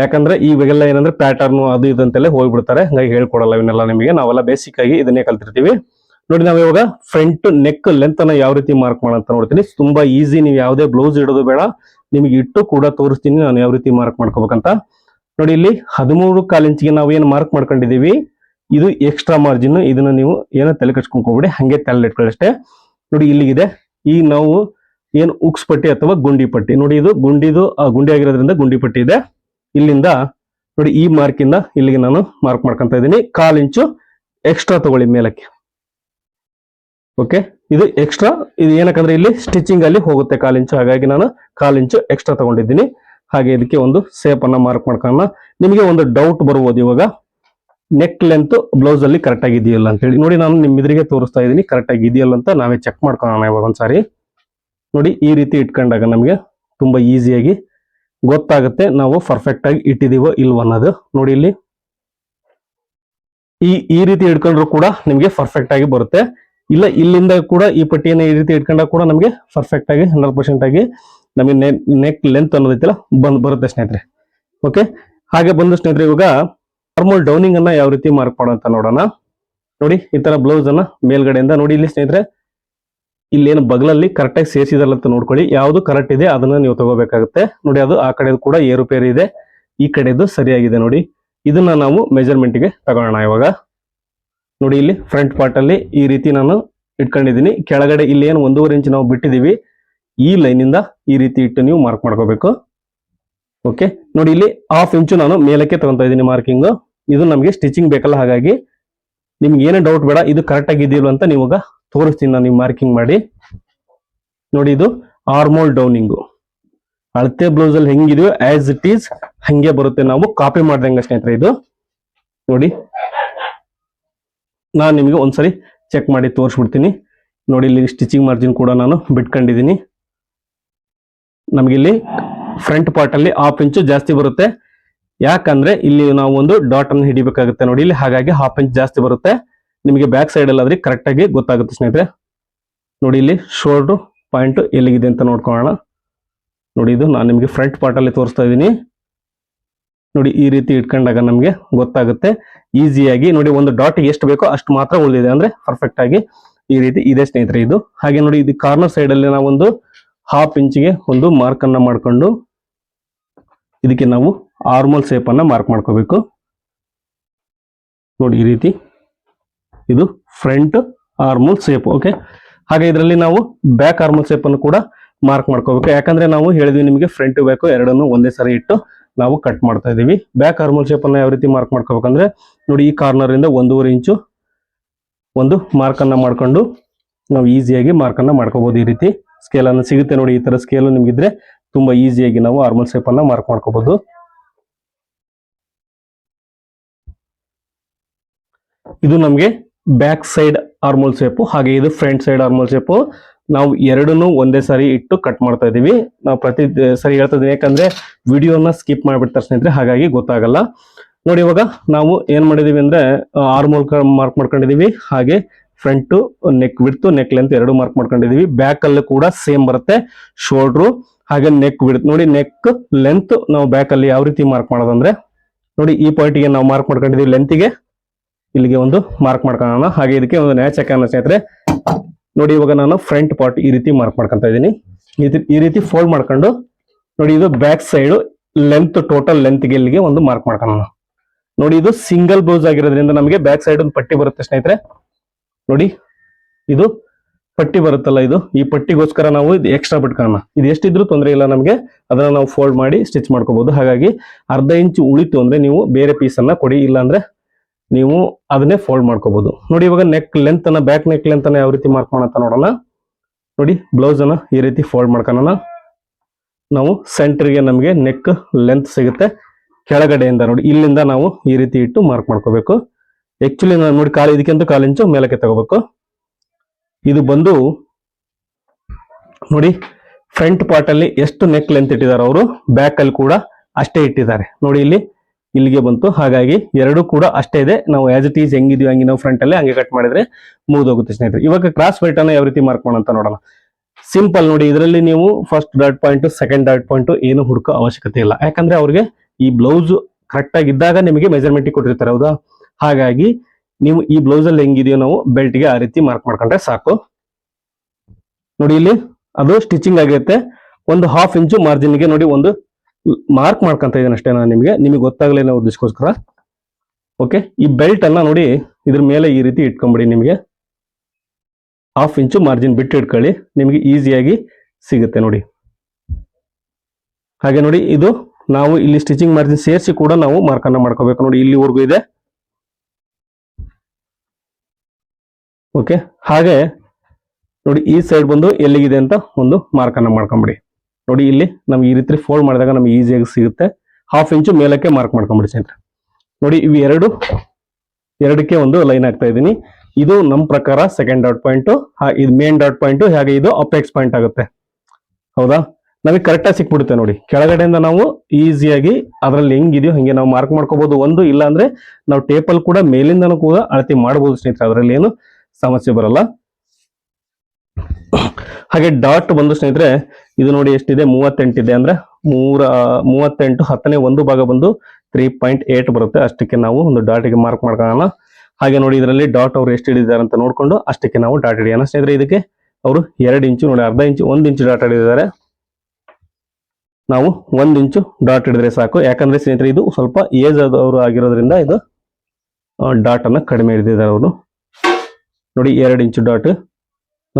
ಯಾಕಂದ್ರೆ ಇವಾಗೆಲ್ಲ ಏನಂದ್ರೆ ಪ್ಯಾಟರ್ನ್ ಅದು ಇದು ಹೋಗ್ಬಿಡ್ತಾರೆ. ಹಂಗಾಗಿ ಹೇಳ್ಕೊಡಲ್ಲ ಇವನ್ನೆಲ್ಲ ನಿಮಗೆ. ನಾವೆಲ್ಲ ಬೇಸಿಕ್ ಆಗಿ ಇದನ್ನೇ ಕಲ್ತಿರ್ತೀವಿ. ನೋಡಿ ನಾವು ಇವಾಗ ಫ್ರಂಟ್ ನೆಕ್ ಲೆಂತ್ ಅನ್ನ ಯಾವ ರೀತಿ ಮಾರ್ಕ್ ಮಾಡಂತ ನೋಡ್ತೀನಿ. ತುಂಬಾ ಈಸಿ ನೀವು ಯಾವುದೇ ಬ್ಲೌಸ್ ಇಡೋದು ಬೇಡ. ನಿಮಗೆ ಇಟ್ಟು ಕೂಡ ತೋರಿಸ್ತೀನಿ ನಾನು ಯಾವ ರೀತಿ ಮಾರ್ಕ್ ಮಾಡ್ಕೋಬೇಕಂತ. ನೋಡಿ ಇಲ್ಲಿ ಹದಿಮೂರು ಕಾಲಿಂಚಿಗೆ ನಾವು ಏನು ಮಾರ್ಕ್ ಮಾಡ್ಕೊಂಡಿದೀವಿ ಇದು ಎಕ್ಸ್ಟ್ರಾ ಮಾರ್ಜಿನ್ ಇದನ್ನ ನೀವು ಏನೋ ತಲೆ ಕಟ್ಸ್ಕೊಂಡ್ಬಿಡಿ ಹಂಗೆ ತಲೆ ಇಟ್ಕೊಳ್ಳಿ ಅಷ್ಟೇ. ನೋಡಿ ಇಲ್ಲಿಗಿದೆ. ಈ ನಾವು ಏನು ಉಕ್ಸ್ ಪಟ್ಟಿ ಅಥವಾ ಗುಂಡಿ ಪಟ್ಟಿ. ನೋಡಿ ಇದು ಗುಂಡಿದು ಗುಂಡಿ ಆಗಿರೋದ್ರಿಂದ ಗುಂಡಿ ಪಟ್ಟಿ ಇದೆ. ಇಲ್ಲಿಂದ ನೋಡಿ ಈ ಮಾರ್ಕ್ ಇಂದ ಇಲ್ಲಿಗೆ ನಾನು ಮಾರ್ಕ್ ಮಾಡ್ಕೊಂತ ಇದ್ದೀನಿ. ಕಾಲ್ ಇಂಚು ಎಕ್ಸ್ಟ್ರಾ ತಗೊಳ್ಳಿ ಮೇಲಕ್ಕೆ. ಓಕೆ ಇದು ಎಕ್ಸ್ಟ್ರಾ ಇದು ಏನಕ್ಕಂದ್ರೆ ಇಲ್ಲಿ ಸ್ಟಿಚಿಂಗ್ ಅಲ್ಲಿ ಹೋಗುತ್ತೆ ಕಾಲ್ ಇಂಚು. ಹಾಗಾಗಿ ನಾನು ಕಾಲ್ ಇಂಚು ಎಕ್ಸ್ಟ್ರಾ ತಗೊಂಡಿದ್ದೀನಿ. ಹಾಗೆ ಇದಕ್ಕೆ ಒಂದು ಸೇಪ್ ಅನ್ನ ಮಾರ್ಕ್ ಮಾಡ್ಕೊಳ್ಳೋಣ. ನಿಮಗೆ ಒಂದು ಡೌಟ್ ಬರ್ಬೋದು ಇವಾಗ. ನೆಕ್ ಲೆಂತ್ ಬ್ಲೌಸ್ ಅಲ್ಲಿ ಕರೆಕ್ಟ್ ಆಗಿದೆಯಲ್ಲ ಅಂತ ಹೇಳಿ. ನೋಡಿ ನಾನು ನಿಮ್ಮ ಎದುರಿಗೆ ತೋರಿಸ್ತಾ ಇದ್ದೀನಿ ಕರೆಕ್ಟ್ ಆಗಿ ಇದೆಯಲ್ಲ ಅಂತ ನಾವೇ ಚೆಕ್ ಮಾಡ್ಕೊಳ್ಳೋಣ ಇವಾಗ ಒಂದ್ಸಾರಿ. ನೋಡಿ ಈ ರೀತಿ ಇಟ್ಕೊಂಡಾಗ ನಮಗೆ ತುಂಬಾ ಈಸಿಯಾಗಿ ಗೊತ್ತಾಗುತ್ತೆ. ನಾವು ಪರ್ಫೆಕ್ಟ್ ಆಗಿ ಇಟ್ಟಿದೀವೋ ಇಲ್ವ ಅನ್ನೋದು. ನೋಡಿ ಇಲ್ಲಿ. ಈ ಈ ರೀತಿ ಇಟ್ಕೊಂಡ್ರು ಕೂಡ ನಿಮಗೆ ಪರ್ಫೆಕ್ಟ್ ಆಗಿ ಬರುತ್ತೆ. ಇಲ್ಲ, ಇಲ್ಲಿಂದ ಕೂಡ ಈ ಪಟ್ಟಿಯನ್ನು ಈ ರೀತಿ ಇಟ್ಕೊಂಡಾಗ ಕೂಡ ನಮಗೆ ಪರ್ಫೆಕ್ಟ್ ಆಗಿ ಹಂಡ್ರೆಡ್ ಪರ್ಸೆಂಟ್ ಆಗಿ ನಮಗೆ ನೆಕ್ ಲೆಂತ್ ಅನ್ನೋದೈತಿಲ್ಲ, ಬಂದ್ ಬರುತ್ತೆ ಸ್ನೇಹಿತರೆ. ಓಕೆ ಹಾಗೆ ಬಂದು ಸ್ನೇಹಿತರೆ, ಇವಾಗ ನಾರ್ಮಲ್ ಡೌನಿಂಗ್ ಅನ್ನ ಯಾವ ರೀತಿ ಮಾರ್ಕ್ ಮಾಡೋ ಅಂತ ನೋಡೋಣ. ನೋಡಿ, ಈ ತರ ಬ್ಲೌಸ್ ಅನ್ನ ಮೇಲ್ಗಡೆಯಿಂದ ನೋಡಿ ಇಲ್ಲಿ ಸ್ನೇಹಿತರೆ. ಇಲ್ಲೇನು ಬಗಲಲ್ಲಿ ಕರೆಕ್ಟಾಗಿ ಸೇರಿಸಿದಲ್ಲ ಅಂತ ನೋಡ್ಕೊಳ್ಳಿ. ಯಾವುದು ಕರೆಕ್ಟ್ ಇದೆ, ಅದನ್ನ ನೀವು ತಗೋಬೇಕಾಗುತ್ತೆ. ನೋಡಿ, ಅದು ಆ ಕಡೆದು ಕೂಡ ಏರುಪೇರು ಇದೆ. ಈ ಕಡೆದು ಸರಿಯಾಗಿದೆ ನೋಡಿ. ಇದನ್ನ ನಾವು ಮೆಜರ್ಮೆಂಟ್ಗೆ ತಗೋಣ ಇವಾಗ. ನೋಡಿ, ಇಲ್ಲಿ ಫ್ರಂಟ್ ಪಾರ್ಟ್ ಅಲ್ಲಿ ಈ ರೀತಿ ನಾನು ಇಟ್ಕೊಂಡಿದ್ದೀನಿ. ಕೆಳಗಡೆ ಇಲ್ಲಿ ಏನು ಒಂದೂವರೆ ಇಂಚ್ ನಾವು ಬಿಟ್ಟಿದ್ದೀವಿ. ಈ ಲೈನ್ ಇಂದ ಈ ರೀತಿ ಇಟ್ಟು ನೀವು ಮಾರ್ಕ್ ಮಾಡ್ಕೋಬೇಕು. ಓಕೆ ನೋಡಿ, ಇಲ್ಲಿ ಹಾಫ್ ಇಂಚು ನಾನು ಮೇಲಕ್ಕೆ ತಗೊಂತ ಇದ್ದೀನಿ ಮಾರ್ಕಿಂಗ್ ಇದು ನಮಗೆ ಸ್ಟಿಚಿಂಗ್ ಬೇಕಲ್ಲ, ಹಾಗಾಗಿ ನಿಮ್ಗೆ ಏನೇ ಡೌಟ್ ಬೇಡ, ಇದು ಕರೆಕ್ಟ್ ಆಗಿದೆಯಲ್ಲ ಅಂತ ನೀವು ತೋರಿಸ್ತೀನಿ ನಾನು ನೀವು ಮಾರ್ಕಿಂಗ್ ಮಾಡಿ. ನೋಡಿ ಇದು ಆರ್ಮೋಲ್ ಡೌನಿಂಗು ಅಳತೆ ಬ್ಲೌಸ್ ಅಲ್ಲಿ ಹೆಂಗಿದೆಯೋ ಆಸ್ ಇಟ್ ಈಸ್ ಹಂಗೆ ಬರುತ್ತೆ. ನಾವು ಕಾಪಿ ಮಾಡ್ದಂಗೆ ಸ್ನೇಹಿತರೆ ಇದು. ನೋಡಿ. ನಾನು ನಿಮಗೆ ಒಂದ್ಸರಿ ಚೆಕ್ ಮಾಡಿ ತೋರಿಸ್ಬಿಡ್ತೀನಿ. ನೋಡಿ ಇಲ್ಲಿ ಸ್ಟಿಚಿಂಗ್ ಮಾರ್ಜಿನ್ ಕೂಡ ನಾನು ಬಿಟ್ಕೊಂಡಿದ್ದೀನಿ. ನಮಗಿಲ್ಲಿ ಫ್ರಂಟ್ ಪಾರ್ಟ್ ಅಲ್ಲಿ ಹಾಫ್ ಇಂಚು ಜಾಸ್ತಿ ಬರುತ್ತೆ. ಯಾಕಂದ್ರೆ ಇಲ್ಲಿ ನಾವು ಒಂದು ಡಾಟ್ ಅನ್ನು ಹಿಡಿಬೇಕಾಗುತ್ತೆ. ನೋಡಿ, ಇಲ್ಲಿ ಹಾಗಾಗಿ ಹಾಫ್ ಇಂಚ್ ಜಾಸ್ತಿ ಬರುತ್ತೆ. ನಿಮಗೆ ಬ್ಯಾಕ್ ಸೈಡ್ ಅಲ್ಲಿ ಆದ್ರೆ ಕರೆಕ್ಟ್ ಆಗಿ ಗೊತ್ತಾಗುತ್ತೆ ಸ್ನೇಹಿತರೆ. ನೋಡಿ ಇಲ್ಲಿ ಶೋಲ್ಡ್ರು ಪಾಯಿಂಟ್ ಎಲ್ಲಿಗಿದೆ ಅಂತ ನೋಡ್ಕೊಳ್ಳೋಣ. ನೋಡಿ ಇದು ನಾನು ನಿಮಗೆ ಫ್ರಂಟ್ ಪಾರ್ಟ್ ಅಲ್ಲಿ ತೋರಿಸ್ತಾ ಇದ್ದೀನಿ. ನೋಡಿ ಈ ರೀತಿ ಇಟ್ಕೊಂಡಾಗ ನಮಗೆ ಗೊತ್ತಾಗುತ್ತೆ. ಈಸಿಯಾಗಿ ನೋಡಿ ಒಂದು ಡಾಟ್ ಎಷ್ಟು ಬೇಕೋ ಅಷ್ಟು ಮಾತ್ರ ಉಳಿದಿದೆ. ಅಂದ್ರೆ ಪರ್ಫೆಕ್ಟ್ ಆಗಿ ಈ ರೀತಿ ಇದೆ ಸ್ನೇಹಿತರೆ ಇದು. ಹಾಗೆ ನೋಡಿ ಇದು ಕಾರ್ನರ್ ಸೈಡ್ ಅಲ್ಲಿ ನಾವೊಂದು ಹಾಫ್ ಇಂಚಿಗೆ ಒಂದು ಮಾರ್ಕ್ ಅನ್ನ ಮಾಡ್ಕೊಂಡು ಇದಕ್ಕೆ ನಾವು ಆರ್ಮಲ್ ಶೇಪ್ ಅನ್ನ ಮಾರ್ಕ್ ಮಾಡ್ಕೋಬೇಕು. ನೋಡಿ ಈ ರೀತಿ. ಇದು ಫ್ರಂಟ್ ಆರ್ಮಲ್ ಸೇಪ್ ಓಕೆ ಹಾಗೆ ಇದರಲ್ಲಿ ನಾವು ಬ್ಯಾಕ್ ಆರ್ಮಲ್ ಸೇಪ್ ಅನ್ನು ಕೂಡ ಮಾರ್ಕ್ ಮಾಡ್ಕೋಬೇಕು. ಯಾಕಂದ್ರೆ ನಾವು ಹೇಳಿದ್ವಿ ನಿಮಗೆ ಫ್ರಂಟ್ ಬ್ಯಾಕ್ ಎರಡನ್ನು ಒಂದೇ ಸರಿ ಇಟ್ಟು ನಾವು ಕಟ್ ಮಾಡ್ತಾ ಇದೀವಿ ಬ್ಯಾಕ್ ಆರ್ಮಲ್ ಶೇಪ್ ಅನ್ನು ಯಾವ ರೀತಿ ಮಾರ್ಕ್ ಮಾಡ್ಕೋಬೇಕಂದ್ರೆ, ನೋಡಿ ಈ ಕಾರ್ನರ್ ಇಂದ ಒಂದೂವರೆ ಇಂಚು ಒಂದು ಮಾರ್ಕ್ ಅನ್ನ ಮಾಡ್ಕೊಂಡು ನಾವು ಈಸಿಯಾಗಿ ಮಾರ್ಕ್ ಅನ್ನ ಮಾಡ್ಕೋಬಹುದು ಈ ರೀತಿ. ಸ್ಕೇಲ್ ಅನ್ನ ಸಿಗುತ್ತೆ ನೋಡಿ, ಈ ತರ ಸ್ಕೇಲ್ ನಿಮ್ಗಿದ್ರೆ ತುಂಬಾ ಈಸಿಯಾಗಿ ನಾವು ಆರ್ಮಲ್ ಶೇಪ್ ಅನ್ನ ಮಾರ್ಕ್ ಮಾಡ್ಕೋಬಹುದು ಇದು ನಮಗೆ ಬ್ಯಾಕ್ ಸೈಡ್ ಆರ್ಮೋಲ್ ಶೇಪು ಹಾಗೆ ಇದು ಫ್ರಂಟ್ ಸೈಡ್ ಆರ್ಮೋಲ್ ಶೇಪು ನಾವು ಎರಡನ್ನೂ ಒಂದೇ ಸಾರಿ ಇಟ್ಟು ಕಟ್ ಮಾಡ್ತಾ ಇದ್ದೀವಿ. ನಾವು ಪ್ರತಿ ಸರಿ ಹೇಳ್ತಾ ಇದ್ದೀವಿ ಯಾಕಂದ್ರೆ ವಿಡಿಯೋನ ಸ್ಕಿಪ್ ಮಾಡಿಬಿಡ್ತಾರೆ ಸ್ನೇಹಿತರೆ ಹಾಗಾಗಿ ಗೊತ್ತಾಗಲ್ಲ. ನೋಡಿ ಇವಾಗ ನಾವು ಏನ್ ಮಾಡಿದೀವಿ ಅಂದ್ರೆ ಆರ್ಮೋಲ್ ಮಾರ್ಕ್ ಮಾಡ್ಕೊಂಡಿದೀವಿ. ಹಾಗೆ front neck width neck length ಎರಡು ಮಾರ್ಕ್ ಮಾಡ್ಕೊಂಡಿದೀವಿ. ಬ್ಯಾಕ್ ಅಲ್ಲೂ ಕೂಡ ಸೇಮ್ ಬರುತ್ತೆ. ಶೋಲ್ಡ್ರು ಹಾಗೆ ನೆಕ್ ವಿಡ್ತ್ ನೋಡಿ ನೆಕ್ ಲೆಂತ್ ನಾವು ಬ್ಯಾಕ್ ಅಲ್ಲಿ ಯಾವ ರೀತಿ ಮಾರ್ಕ್ ಮಾಡೋದಂದ್ರೆ, ನೋಡಿ ಈ ಪಾಯಿಂಟ್ಗೆ ನಾವು ಮಾರ್ಕ್ ಮಾಡ್ಕೊಂಡಿದೀವಿ ಲೆಂತ್ಗೆ ಇಲ್ಲಿಗೆ ಒಂದು ಮಾರ್ಕ್ ಮಾಡ್ಕೊಳ್ಳೋಣ ಹಾಗೆ ಇದಕ್ಕೆ ಒಂದು ನ್ಯಾಚ್ ಅನ್ನ ಸ್ನೇಹಿತರೆ, ನೋಡಿ ಇವಾಗ ನಾನು ಫ್ರಂಟ್ ಪಾರ್ಟ್ ಈ ರೀತಿ ಮಾರ್ಕ್ ಮಾಡ್ಕೊಂತ ಇದ್ದೀನಿ. ಈ ರೀತಿ- ಫೋಲ್ಡ್ ಮಾಡ್ಕೊಂಡು, ನೋಡಿ ಇದು back side length total length ಇಲ್ಲಿಗೆ ಒಂದು ಮಾರ್ಕ್ ಮಾಡ್ಕೊಳ್ಳೋಣ ನೋಡಿ ಇದು ಸಿಂಗಲ್ ಬ್ಲೌಸ್ ಆಗಿರೋದ್ರಿಂದ ನಮಗೆ ಬ್ಯಾಕ್ ಸೈಡ್ ಒಂದು ಪಟ್ಟಿ ಬರುತ್ತೆ ಸ್ನೇಹಿತರೆ. ನೋಡಿ, ಇದು ಪಟ್ಟಿ ಬರುತ್ತಲ್ಲ ಇದು. ಈ ಪಟ್ಟಿಗೋಸ್ಕರ ನಾವು ಇದು ಎಕ್ಸ್ಟ್ರಾ ಬಿಟ್ಕೊಳ್ಳೋಣ ಇದು ಎಷ್ಟಿದ್ರೂ ತೊಂದರೆ ಇಲ್ಲ ನಮಗೆ. ಅದನ್ನ ನಾವು ಫೋಲ್ಡ್ ಮಾಡಿ ಸ್ಟಿಚ್ ಮಾಡ್ಕೋಬಹುದು ಹಾಗಾಗಿ ಅರ್ಧ ಇಂಚು ಉಳಿತು ಅಂದ್ರೆ ನೀವು ಬೇರೆ ಪೀಸನ್ನ ಕೊಡಿ. ಇಲ್ಲ ಅಂದ್ರೆ ನೀವು ಅದನ್ನೇ ಫೋಲ್ಡ್ ಮಾಡ್ಕೋಬಹುದು ನೋಡಿ ಇವಾಗ ನೆಕ್ ಲೆಂತ್ ಅನ್ನ ಬ್ಯಾಕ್ ನೆಕ್ ಲೆಂತ್ ಅನ್ನ ಯಾವ ರೀತಿ ಮಾರ್ಕ್ ಮಾಡೋಣ ನೋಡೋಣ. ನೋಡಿ ಬ್ಲೌಸ್ ಅನ್ನ ಈ ರೀತಿ ಫೋಲ್ಡ್ ಮಾಡ್ಕೊಳ್ಳೋಣ ನಾವು ಸೆಂಟರ್ಗೆ ನಮಗೆ ನೆಕ್ ಲೆಂತ್ ಸಿಗುತ್ತೆ. ಕೆಳಗಡೆಯಿಂದ ನೋಡಿ, ಇಲ್ಲಿಂದ ನಾವು ಈ ರೀತಿ ಇಟ್ಟು ಮಾರ್ಕ್ ಮಾಡ್ಕೋಬೇಕು. ಆಕ್ಚುಲಿ ನೋಡಿ ಕಾಲು ಇದಕ್ಕಿಂತ ಕಾಲು ಇಂಚು ಮೇಲಕ್ಕೆ ತಗೋಬೇಕು. ಇದು ಬಂದು ನೋಡಿ ಫ್ರಂಟ್ ಪಾರ್ಟ್ ಅಲ್ಲಿ ಎಷ್ಟು ನೆಕ್ ಲೆಂತ್ ಇಟ್ಟಿದ್ದಾರೆ ಅವರು? ಬ್ಯಾಕ್ ಅಲ್ಲಿ ಕೂಡ ಅಷ್ಟೇ ಇಟ್ಟಿದ್ದಾರೆ. ನೋಡಿ ಇಲ್ಲಿ ಇಲ್ಲಿಗೆ ಬಂತು. ಹಾಗಾಗಿ ಎರಡು ಕೂಡ ಅಷ್ಟೇ ಇದೆ. ನಾವು ಆಸ್ ಇಟ್ ಈಸ್ ಹೆಂಗಿದೀವಿ ಹಂಗೆ ನಾವು ಫ್ರಂಟ್ ಅಲ್ಲಿ ಹಂಗೆ ಕಟ್ ಮಾಡಿದ್ರೆ ಮುಗಿದೋಗುತ್ತೆ ಸ್ನೇಹಿತರೆ. ಇವಾಗ ಕ್ರಾಸ್ ವೈಟ್ ಅನ್ನ ಯಾವ ರೀತಿ ಮಾರ್ಕ್ ಮಾಡೋಣ ನೋಡೋಣ. ಸಿಂಪಲ್ ನೋಡಿ, ಇದರಲ್ಲಿ ನೀವು first dot point second dot point ಏನು ಹುಡುಕೋ ಅವಶ್ಯಕತೆ ಇಲ್ಲ. ಯಾಕಂದ್ರೆ ಅವ್ರಿಗೆ ಈ ಬ್ಲೌಸ್ ಕರೆಕ್ಟ್ ಆಗಿದ್ದಾಗ ನಿಮಗೆ ಮೆಜರ್ಮೆಂಟ್ ಕೊಟ್ಟಿರ್ತಾರೆ, ಹೌದಾ? ಹಾಗಾಗಿ ನೀವು ಈ ಬ್ಲೌಸ್ ಅಲ್ಲಿ ಹೆಂಗಿದೆಯೋ ನಾವು ಬೆಲ್ಟ್ಗೆ ಆ ರೀತಿ ಮಾರ್ಕ್ ಮಾಡ್ಕೊಂಡ್ರೆ ಸಾಕು. ನೋಡಿ ಇಲ್ಲಿ, ಅದು ಸ್ಟಿಚಿಂಗ್ ಆಗಿರುತ್ತೆ. ಒಂದು ಹಾಫ್ ಇಂಚು ಮಾರ್ಜಿನ್ಗೆ ನೋಡಿ ಒಂದು ಮಾರ್ಕ್ ಮಾಡ್ಕೊಂತ ಇದ್ದೀನಿ ಅಷ್ಟೇ ನಾನು ನಿಮಗೆ. ನಿಮಗೆ ಗೊತ್ತಾಗಲಿ ಅನ್ನೋ ಉದ್ದೇಶಕ್ಕೋಸ್ಕರ. ಓಕೆ ಈ ಬೆಲ್ಟ್ ಅನ್ನ ನೋಡಿ ಇದ್ರ ಮೇಲೆ ಈ ರೀತಿ ಇಟ್ಕೊಂಬಿಡಿ ನಿಮಗೆ. ಹಾಫ್ ಇಂಚು ಮಾರ್ಜಿನ್ ಬಿಟ್ಟು ಇಟ್ಕೊಳ್ಳಿ. ನಿಮಗೆ ಈಸಿಯಾಗಿ ಸಿಗುತ್ತೆ ನೋಡಿ. ಹಾಗೆ ನೋಡಿ, ಇದು ನಾವು ಇಲ್ಲಿ ಸ್ಟಿಚಿಂಗ್ ಮಾರ್ಜಿನ್ ಸೇರಿಸಿ ಕೂಡ ನಾವು ಮಾರ್ಕ್ ಅನ್ನ ಮಾಡ್ಕೋಬೇಕು ನೋಡಿ. ಇಲ್ಲಿವರೆಗೂ ಇದೆ. ಓಕೆ ಹಾಗೆ ನೋಡಿ, ಈ ಸೈಡ್ ಬಂದು ಎಲ್ಲಿಗಿದೆ ಅಂತ ಒಂದು ಮಾರ್ಕನ್ನು ಮಾಡ್ಕೊಂಬಿಡಿ. ನೋಡಿ ಇಲ್ಲಿ ನಮ್ಗೆ ಈ ರೀತಿ ಫೋಲ್ಡ್ ಮಾಡಿದಾಗ ನಮ್ಗೆ ಈಸಿಯಾಗಿ ಸಿಗುತ್ತೆ. ಹಾಫ್ ಇಂಚು ಮೇಲಕ್ಕೆ ಮಾರ್ಕ್ ಮಾಡ್ಕೊಂಡ್ಬಿಡ್ತೀನಿ ಸ್ನೇಹಿತರೆ ನೋಡಿ ಇವು ಎರಡು, ಎರಡಕ್ಕೆ ಒಂದು ಲೈನ್ ಆಗ್ತಾ ಇದ್ದೀನಿ. ಇದು ನಮ್ಮ ಪ್ರಕಾರ ಸೆಕೆಂಡ್ ಡಾಟ್ ಪಾಯಿಂಟ್ ಇದು ಮೇನ್ ಡಾಟ್ ಪಾಯಿಂಟ್ ಹಾಗೆ ಇದು ಅಪೆಕ್ಸ್ ಪಾಯಿಂಟ್ ಆಗುತ್ತೆ. ಹೌದಾ? ನಮಗೆ ಕರೆಕ್ಟಾಗಿ ಸಿಕ್ಬಿಡುತ್ತೆ ನೋಡಿ. ಕೆಳಗಡೆಯಿಂದ ನಾವು ಈಸಿಯಾಗಿ ಅದರಲ್ಲಿ ಹೆಂಗಿದೆಯೋ ಹಂಗೆ ನಾವು ಮಾರ್ಕ್ ಮಾಡ್ಕೋಬಹುದು ಒಂದು ಇಲ್ಲ ಅಂದ್ರೆ ನಾವು ಟೇಪಲ್ ಕೂಡ ಮೇಲಿಂದನೂ ಕೂಡ ಅಳತೆ ಮಾಡಬಹುದು ಸ್ನೇಹಿತರೆ. ಅದರಲ್ಲಿ ಏನು ಸಮಸ್ಯೆ ಬರಲ್ಲ. ಹಾಗೆ ಡಾಟ್ ಬಂದು ಸ್ನೇಹಿತರೆ, ಇದು ನೋಡಿ ಎಷ್ಟಿದೆ? ಮೂವತ್ತೆಂಟಿದೆ ಅಂದ್ರೆ ಮೂರ, ಮೂವತ್ತೆಂಟು ಹತ್ತನೇ ಒಂದು ಭಾಗ ಬಂದು ತ್ರೀ ಪಾಯಿಂಟ್ ಏಟ್ ಬರುತ್ತೆ. ಅಷ್ಟಕ್ಕೆ ನಾವು ಒಂದು ಡಾಟಿಗೆ ಮಾರ್ಕ್ ಮಾಡ್ಕೊಳ್ಳೋಣ. ಹಾಗೆ ನೋಡಿ ಇದರಲ್ಲಿ ಡಾಟ್ ಅವರು ಎಷ್ಟು ಹಿಡಿದಿದ್ದಾರೆ ಅಂತ ನೋಡ್ಕೊಂಡು ಅಷ್ಟಕ್ಕೆ ನಾವು ಡಾಟ್ ಹಿಡಿಯೋಣ. ಸ್ನೇಹಿತರೆ, ಇದಕ್ಕೆ ಅವರು ಎರಡು ಇಂಚು, ನೋಡಿ ಅರ್ಧ ಇಂಚು, ಒಂದು ಇಂಚು ಡಾಟ್ ಹಿಡಿದಿದ್ದಾರೆ. ನಾವು ಒಂದು ಇಂಚು ಡಾಟ್ ಹಿಡಿದ್ರೆ ಸಾಕು. ಯಾಕಂದ್ರೆ ಸ್ನೇಹಿತರೆ, ಇದು ಸ್ವಲ್ಪ ಏಜ್ ಆದವರು ಆಗಿರೋದ್ರಿಂದ ಇದು ಡಾಟ್ ಅನ್ನ ಕಡಿಮೆ ಹಿಡಿದಿದ್ದಾರೆ ಅವರು. ನೋಡಿ ಎರಡು ಇಂಚು ಡಾಟ್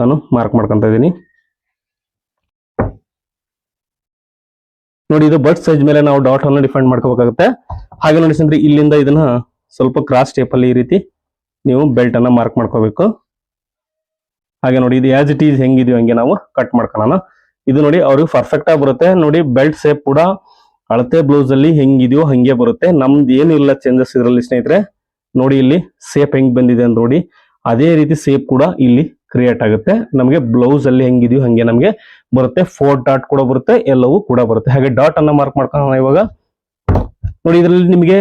ನಾನು ಮಾರ್ಕ್ ಮಾಡ್ಕೊಂತ ಇದ್ದೀನಿ. ನೋಡಿ, ಇದು ಬಟ್ ಸೈಜ್ ಮೇಲೆ ನಾವು ಡಾಟ್ ಅನ್ನು ಡಿಫೈನ್ ಮಾಡ್ಕೋಬೇಕಾಗುತ್ತೆ. ಹಾಗೆ ನೋಡಿ ಸ್ನೇಹಿತರೆ, ಇಲ್ಲಿಂದ ಇದನ್ನ ಸ್ವಲ್ಪ ಕ್ರಾಸ್ ಟೇಪ್ ಅಲ್ಲಿ ಈ ರೀತಿ ನೀವು ಬೆಲ್ಟ್ ಅನ್ನ ಮಾರ್ಕ್ ಮಾಡ್ಕೋಬೇಕು. ಹಾಗೆ ನೋಡಿ, ಇದು ಆಸ್ ಇಟ್ ಈಸ್ ಹೆಂಗಿದೆಯೋ ಹಂಗೆ ನಾವು ಕಟ್ ಮಾಡ್ಕೊಳ್ಳೋಣ ಇದು ನೋಡಿ ಅವ್ರಿಗೆ ಪರ್ಫೆಕ್ಟ್ ಆಗಿ ಬರುತ್ತೆ. ನೋಡಿ ಬೆಲ್ಟ್ ಸೇಪ್ ಕೂಡ ಅಳತೆ ಬ್ಲೌಸ್ ಅಲ್ಲಿ ಹೆಂಗಿದೆಯೋ ಹಂಗೆ ಬರುತ್ತೆ. ನಮ್ದು ಏನು ಇಲ್ಲ ಚೇಂಜಸ್ ಇದರಲ್ಲಿ ಸ್ನೇಹಿತರೆ. ನೋಡಿ, ಇಲ್ಲಿ ಸೇಪ್ ಹೆಂಗ್ ಬಂದಿದೆ ಅಂತ ನೋಡಿ. ಅದೇ ರೀತಿ ಸೇಪ್ ಕೂಡ ಇಲ್ಲಿ ಕ್ರಿಯೇಟ್ ಆಗುತ್ತೆ. ನಮಗೆ ಬ್ಲೌಸ್ ಅಲ್ಲಿ ಹೆಂಗಿದೆಯೋ ಹಂಗೆ ನಮಗೆ ಬರುತ್ತೆ. ಫೋರ್ ಡಾಟ್ ಕೂಡ ಬರುತ್ತೆ ಎಲ್ಲವೂ ಕೂಡ ಬರುತ್ತೆ. ಹಾಗೆ ಡಾಟ್ ಅನ್ನ ಮಾರ್ಕ್ ಮಾಡ್ಕೊಳ್ಳೋಣ ಇವಾಗ. ನೋಡಿ, ಇದರಲ್ಲಿ ನಿಮಗೆ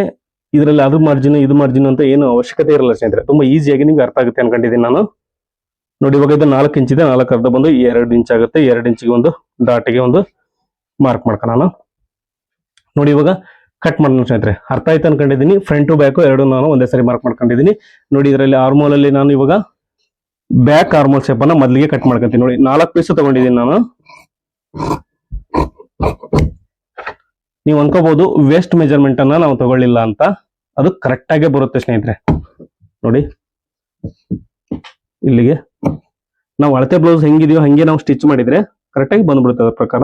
ಇದರಲ್ಲಿ ಅದು ಮಾರ್ಜಿನ್ ಇದು ಮಾರ್ಜಿನ್ ಅಂತ ಏನು ಅವಶ್ಯಕತೆ ಇರಲ್ಲ ಸ್ನೇಹಿತರೆ. ತುಂಬಾ ಈಸಿಯಾಗಿ ನಿಮ್ಗೆ ಅರ್ಥ ಆಗುತ್ತೆ ಅನ್ಕೊಂಡಿದ್ದೀನಿ ನಾನು. ನೋಡಿ, ಇವಾಗ ಇದು ನಾಲ್ಕು ಇಂಚ್ ಇದೆ. ನಾಲ್ಕು ಅರ್ಧ ಬಂದು ಎರಡು ಇಂಚ್ ಆಗುತ್ತೆ. ಎರಡು ಇಂಚಿಗೆ ಒಂದು ಡಾಟಿಗೆ ಒಂದು ಮಾರ್ಕ್ ಮಾಡ್ಕೊಳ್ಳೋಣ ನೋಡಿ, ಇವಾಗ ಕಟ್ ಮಾಡೋಣ ಸ್ನೇಹಿತರೆ. ಅರ್ಥ ಆಯ್ತು ಅನ್ಕೊಂಡಿದ್ದೀನಿ. ಫ್ರಂಟ್ ಟು ಬ್ಯಾಕ್ ಎರಡು ನಾನು ಒಂದೇ ಸರಿ ಮಾರ್ಕ್ ಮಾಡ್ಕೊಂಡಿದ್ದೀನಿ. ನೋಡಿ, ಇದರಲ್ಲಿ ಆರ್ಮೋಲ್ ಅಲ್ಲಿ ನಾನು ಇವಾಗ ಬ್ಯಾಕ್ ಆರ್ಮೋಲ್ ಶೇಪ್ ಅನ್ನ ಮೊದಲಿಗೆ ಕಟ್ ಮಾಡ್ಕೊಂತೀನಿ ನೋಡಿ. ನಾಲ್ಕು ಪೀಸ್ ತಗೊಂಡಿದ್ದೀನಿ ನಾನು. ನೀವು ಅನ್ಕೋಬಹುದು ವೇಸ್ಟ್ ಮೆಜರ್ಮೆಂಟ್ ಅನ್ನ ನಾವು ತಗೊಳ್ಳಿಲ್ಲ ಅಂತ. ಅದು ಕರೆಕ್ಟ್ ಆಗೇ ಬರುತ್ತೆ ಸ್ನೇಹಿತರೆ. ನೋಡಿ. ಇಲ್ಲಿಗೆ. ನಾವು ಅಳತೆ ಬ್ಲೌಸ್ ಹೆಂಗಿದೆಯೋ ಹಂಗೆ ನಾವು ಸ್ಟಿಚ್ ಮಾಡಿದ್ರೆ ಕರೆಕ್ಟ್ ಆಗಿ ಬಂದ್ಬಿಡುತ್ತೆ ಅದ್ರ ಪ್ರಕಾರ.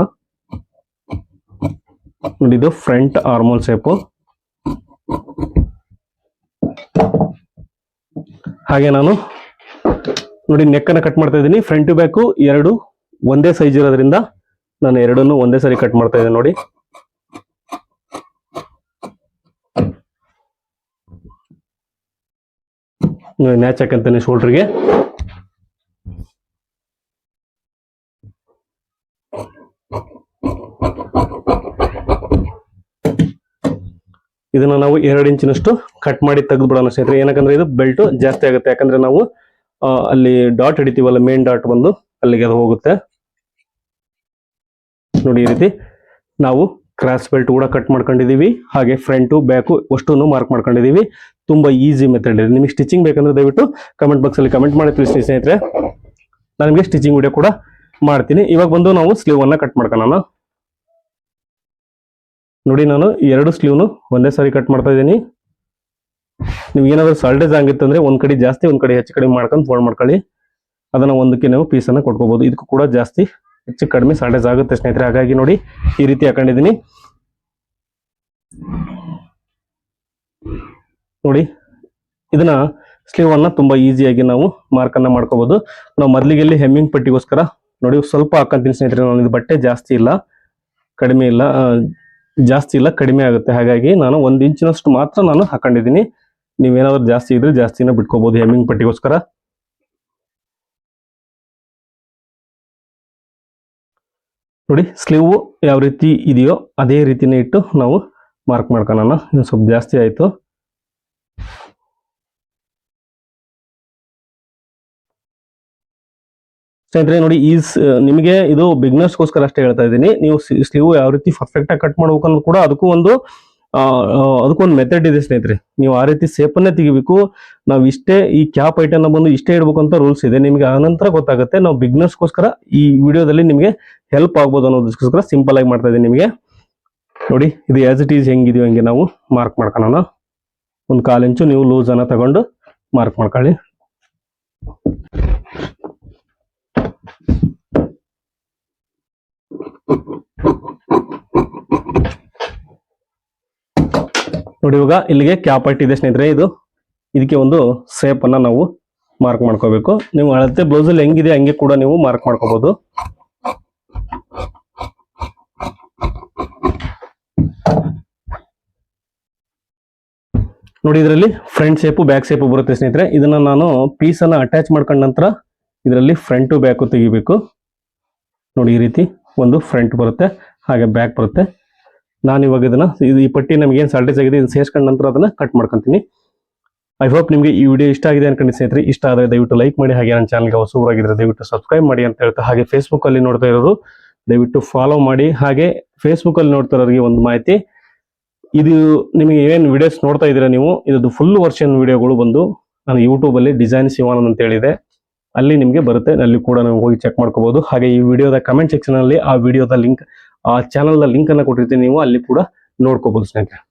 ನೋಡಿ, ಇದು ಫ್ರಂಟ್ ಆರ್ಮೋಲ್ ಶೇಪು ಹಾಗೆ ನಾನು ನೋಡಿ ನೆಕ್ ಅನ್ನ ಕಟ್ ಮಾಡ್ತಾ ಇದ್ದೀನಿ. ಫ್ರಂಟ್ ಟು ಬ್ಯಾಕು ಎರಡು ಒಂದೇ ಸೈಜ್ ಇರೋದ್ರಿಂದ ನಾನು ಎರಡನ್ನು ಒಂದೇ ಸರಿ ಕಟ್ ಮಾಡ್ತಾ ಇದ್ದೀನಿ ನೋಡಿ. ನ್ಯಾಚ್ ಹಾಕಂತಾನೆ ಶೋಲ್ಡ್ರಿಗೆ ಇದನ್ನ ನಾವು ಎರಡು ಇಂಚಿನಷ್ಟು ಕಟ್ ಮಾಡಿ ತೆಗೆದು ಬಿಡೋಣ ಸ್ನೇಹಿತರೆ. ಏನಕ್ಕಂದ್ರೆ ಇದು ಬೆಲ್ಟ್ ಜಾಸ್ತಿ ಆಗುತ್ತೆ. ಯಾಕಂದ್ರೆ ನಾವು ಅಲ್ಲಿ ಡಾಟ್ ಹಿಡಿತೀವಲ್ಲ ಮೇನ್ ಡಾಟ್ ಬಂದು ಅಲ್ಲಿಗೆ ಅದು ಹೋಗುತ್ತೆ. ನೋಡಿ ಈ ರೀತಿ. ನಾವು ಕ್ರಾಸ್ ಬೆಲ್ಟ್ ಕೂಡ ಕಟ್ ಮಾಡ್ಕೊಂಡಿದ್ದೀವಿ. ಹಾಗೆ ಫ್ರಂಟು ಬ್ಯಾಕು ಅಷ್ಟನ್ನು ಮಾರ್ಕ್ ಮಾಡ್ಕೊಂಡಿದ್ದೀವಿ. ತುಂಬ ಈಸಿ ಮೆಥಡ್ ಇದೆ. ನಿಮಗೆ ಸ್ಟಿಚಿಂಗ್ ಬೇಕಂದ್ರೆ ದಯವಿಟ್ಟು ಕಮೆಂಟ್ ಬಾಕ್ಸಲ್ಲಿ ಕಮೆಂಟ್ ಮಾಡಿ ತಿಳಿಸಿ ಸ್ನೇಹಿತರೆ. ನಾನು ನಿಮಗೆ ಸ್ಟಿಚಿಂಗ್ ವಿಡಿಯೋ ಕೂಡ ಮಾಡ್ತೀನಿ. ಇವಾಗ ಬಂದು ನಾವು ಸ್ಲೀವನ್ನು ಕಟ್ ಮಾಡ್ಕೊಳ್ಳೋಣ. ನೋಡಿ ನಾನು ಎರಡು ಸ್ಲೀವ್ನು ಒಂದೇ ಸಾರಿ ಕಟ್ ಮಾಡ್ತಾ ಇದ್ದೀನಿ. ನೀವು ಏನಾದರೂ ಸಾಲ್ಟೇಜ್ ಆಗಿತ್ತು ಅಂದ್ರೆ ಒಂದು ಕಡೆ ಜಾಸ್ತಿ, ಒಂದು ಕಡೆ ಹೆಚ್ಚು ಕಡಿಮೆ ಮಾಡ್ಕೊಂಡು ಫೋಲ್ಡ್ ಮಾಡ್ಕೊಳ್ಳಿ. ಅದನ್ನ ಒಂದಕ್ಕೆ ನೀವು ಪೀಸನ್ನು ಅನ್ನ ಕೊಟ್ಕೋಬಹುದು ಇದಕ್ಕೂ ಕೂಡ ಜಾಸ್ತಿ ಹೆಚ್ಚು ಕಡಿಮೆ ಸಾಲ್ಟೇಜ್ ಆಗುತ್ತೆ ಸ್ನೇಹಿತರೆ. ಹಾಗಾಗಿ ನೋಡಿ, ಈ ರೀತಿ ಹಾಕೊಂಡಿದ್ದೀನಿ. ನೋಡಿ, ಇದನ್ನ ಸ್ಲೀವ್ ಅನ್ನ ತುಂಬಾ ಈಸಿಯಾಗಿ ನಾವು ಮಾರ್ಕ್ ಅನ್ನ ಮಾಡ್ಕೋಬಹುದು ನಾವು ಮೊದಲಿಗೆ ಇಲ್ಲಿ ಹೆಮ್ಮಿಂಗ್ ಪಟ್ಟಿಗೋಸ್ಕರ ನೋಡಿ, ಸ್ವಲ್ಪ ಹಾಕಂತೀನಿ ಸ್ನೇಹಿತರೆ ನಾನು. ಇದು ಬಟ್ಟೆ ಜಾಸ್ತಿ ಇಲ್ಲ, ಕಡಿಮೆ ಇಲ್ಲ ಜಾಸ್ತಿ ಇಲ್ಲ, ಕಡಿಮೆ ಆಗುತ್ತೆ. ಹಾಗಾಗಿ ನಾನು ಒಂದು ಇಂಚಿನಷ್ಟು ಮಾತ್ರ ನಾನು ಹಾಕೊಂಡಿದ್ದೀನಿ. ನೀವೇನಾದ್ರೂ ಜಾಸ್ತಿ ಇದ್ರೆ ಜಾಸ್ತಿನ ಬಿಟ್ಕೋಬಹುದು ಹೆಮ್ಮಿಂಗ್ ಪಟ್ಟಿಗೋಸ್ಕರ. ನೋಡಿ, ಸ್ಲೀವ್ ಯಾವ ರೀತಿ ಇದೆಯೋ ಅದೇ ರೀತಿನೇ ಇಟ್ಟು ನಾವು ಮಾರ್ಕ್ ಮಾಡ್ಕೊಳ್ಳೋಣ. ಇನ್ನು ಸ್ವಲ್ಪ ಜಾಸ್ತಿ ಆಯ್ತು. ಸ್ನೇಹಿತರೆ, ನೋಡಿ, ಈ ನಿಮಗೆ ಇದು ಬಿಗ್ನರ್ಸ್ಗೋಸ್ಕರ ಅಷ್ಟೇ ಹೇಳ್ತಾ ಇದ್ದೀನಿ. ನೀವು ಸ್ಲೀವ್ ಯಾವ ರೀತಿ ಪರ್ಫೆಕ್ಟ್ ಆಗಿ ಕಟ್ ಮಾಡ್ಬೇಕು ಅನ್ನೋದು ಕೂಡ ಅದಕ್ಕೂ ಒಂದು ಅದಕ್ಕೊಂದು ಮೆಥಡ್ ಇದೆ ಸ್ನೇಹಿತರೆ. ನೀವು ಆ ರೀತಿ ಸೇಪನ್ನೇ ತೆಗಿಬೇಕು. ನಾವು ಇಷ್ಟೇ ಈ ಕ್ಯಾಪ್ ಐಟನ್ನ ಬಂದು ಇಷ್ಟೇ ಇಡಬೇಕು ಅಂತ ರೂಲ್ಸ್ ಇದೆ. ನಿಮಗೆ ಆನಂತರ ಗೊತ್ತಾಗುತ್ತೆ. ನಾವು ಬಿಗ್ನರ್ಸ್ಗೋಸ್ಕರ ಈ ವಿಡಿಯೋದಲ್ಲಿ ನಿಮಗೆ ಹೆಲ್ಪ್ ಆಗ್ಬೋದು ಅನ್ನೋದಕ್ಕೋಸ್ಕರ ಸಿಂಪಲ್ ಆಗಿ ಮಾಡ್ತಾ ಇದ್ದೀನಿ ನಿಮಗೆ. ನೋಡಿ, ಇದು ಆಸ್ ಇಟ್ ಈಸ್ ಹೆಂಗಿದೆಯೋ ಹಂಗೆ ನಾವು ಮಾರ್ಕ್ ಮಾಡ್ಕೊಳ್ಳೋಣ. ಒಂದು ಕಾಲು ಇಂಚು ನೀವು ಲೂಸನ್ನು ತಗೊಂಡು ಮಾರ್ಕ್ ಮಾಡ್ಕೊಳ್ಳಿ. ನೋಡಿ, ಇವಾಗ ಇಲ್ಲಿಗೆ ಕ್ಯಾಪ್ ಇದೆ ಸ್ನೇಹಿತರೆ, ಇದು ಇದಕ್ಕೆ ಒಂದು ಸೇಪ್ ಅನ್ನ ನಾವು ಮಾರ್ಕ್ ಮಾಡ್ಕೋಬೇಕು. ನೀವು ಅಳತೆ ಬ್ಲೌಸ್ ಅಲ್ಲಿ ಹೆಂಗಿದೆ, ಹಂಗೆ ಕೂಡ ನೀವು ಮಾರ್ಕ್ ಮಾಡ್ಕೋಬಹುದು ನೋಡಿ, ಇದರಲ್ಲಿ ಫ್ರಂಟ್ ಶೇಪು ಬ್ಯಾಕ್ ಶೇಪು ಬರುತ್ತೆ ಸ್ನೇಹಿತರೆ. ಇದನ್ನ ನಾನು ಪೀಸ್ ಅನ್ನ ಅಟ್ಯಾಚ್ ಮಾಡ್ಕೊಂಡ ನಂತರ ಇದರಲ್ಲಿ ಫ್ರಂಟು ಬ್ಯಾಕು ತೆಗಿಬೇಕು. ನೋಡಿ, ಈ ರೀತಿ ಒಂದು ಫ್ರಂಟ್ ಬರುತ್ತೆ, ಹಾಗೆ ಬ್ಯಾಕ್ ಬರುತ್ತೆ. ನಾನು ಇವಾಗ ಇದನ್ನ ಇದು ಈ ಪಟ್ಟಿ ನಮ್ಗೆ ಏನು ಸಾಲ್ಟೇಜ್ ಆಗಿದೆ ಇದು ಸೇರಿಸ್ಕೊಂಡ ನಂತರ ಅದನ್ನ ಕಟ್ ಮಾಡ್ಕೊಂತೀನಿ. ಐ ಹೋಪ್ ನಿಮಗೆ ಈ ವಿಡಿಯೋ ಇಷ್ಟ ಆಗಿದೆ ಅನ್ಕೊಂಡು ಸ್ನೇಹಿತರೆ, ಇಷ್ಟ ಆದರೆ ದಯವಿಟ್ಟು ಲೈಕ್ ಮಾಡಿ, ಹಾಗೆ ನನ್ನ ಚಾನಲ್ಗೆ ಆಗಿದ್ರೆ ದಯವಿಟ್ಟು ಸಬ್ಸ್ಕ್ರೈಬ್ ಮಾಡಿ ಅಂತ ಹೇಳ್ತಾ, ಹಾಗೆ ಫೇಸ್ಬುಕ್ ಅಲ್ಲಿ ನೋಡ್ತಾ ಇರೋದು ದಯವಿಟ್ಟು ಫಾಲೋ ಮಾಡಿ, ಹಾಗೆ ಫೇಸ್ಬುಕ್ ಅಲ್ಲಿ ನೋಡ್ತಾ ಇರೋರಿಗೆ ಒಂದು ಮಾಹಿತಿ. ಇದು ನಿಮಗೆ ಏನು ವಿಡಿಯೋಸ್ ನೋಡ್ತಾ ಇದ್ದೀರಾ ನೀವು ಇದು ಫುಲ್ ವರ್ಷನ್ ವಿಡಿಯೋಗಳು ಬಂದು ನಾನು ಯೂಟ್ಯೂಬಲ್ಲಿ ಡಿಸೈನ್ ಸಿವಾನ್ ಅಂತ ಹೇಳಿದೆ. ಅಲ್ಲಿ ನಿಮಗೆ ಬರುತ್ತೆ, ಅಲ್ಲಿ ಕೂಡ ನಾವು ಹೋಗಿ ಚೆಕ್ ಮಾಡ್ಕೋಬಹುದು ಹಾಗೆ ಈ ವಿಡಿಯೋದ ಕಮೆಂಟ್ ಸೆಕ್ಷನ್ ಅಲ್ಲಿ ಆ ವಿಡಿಯೋದ ಲಿಂಕ್ ಆ ಚಾನಲ್ ಲಿಂಕ್ ಅನ್ನ ಕೊಟ್ಟಿರ್ತೀನಿ ನೀವು ಅಲ್ಲಿ ಕೂಡ ನೋಡ್ಕೋಬಹುದು ಸ್ನೇಹಿತರೆ.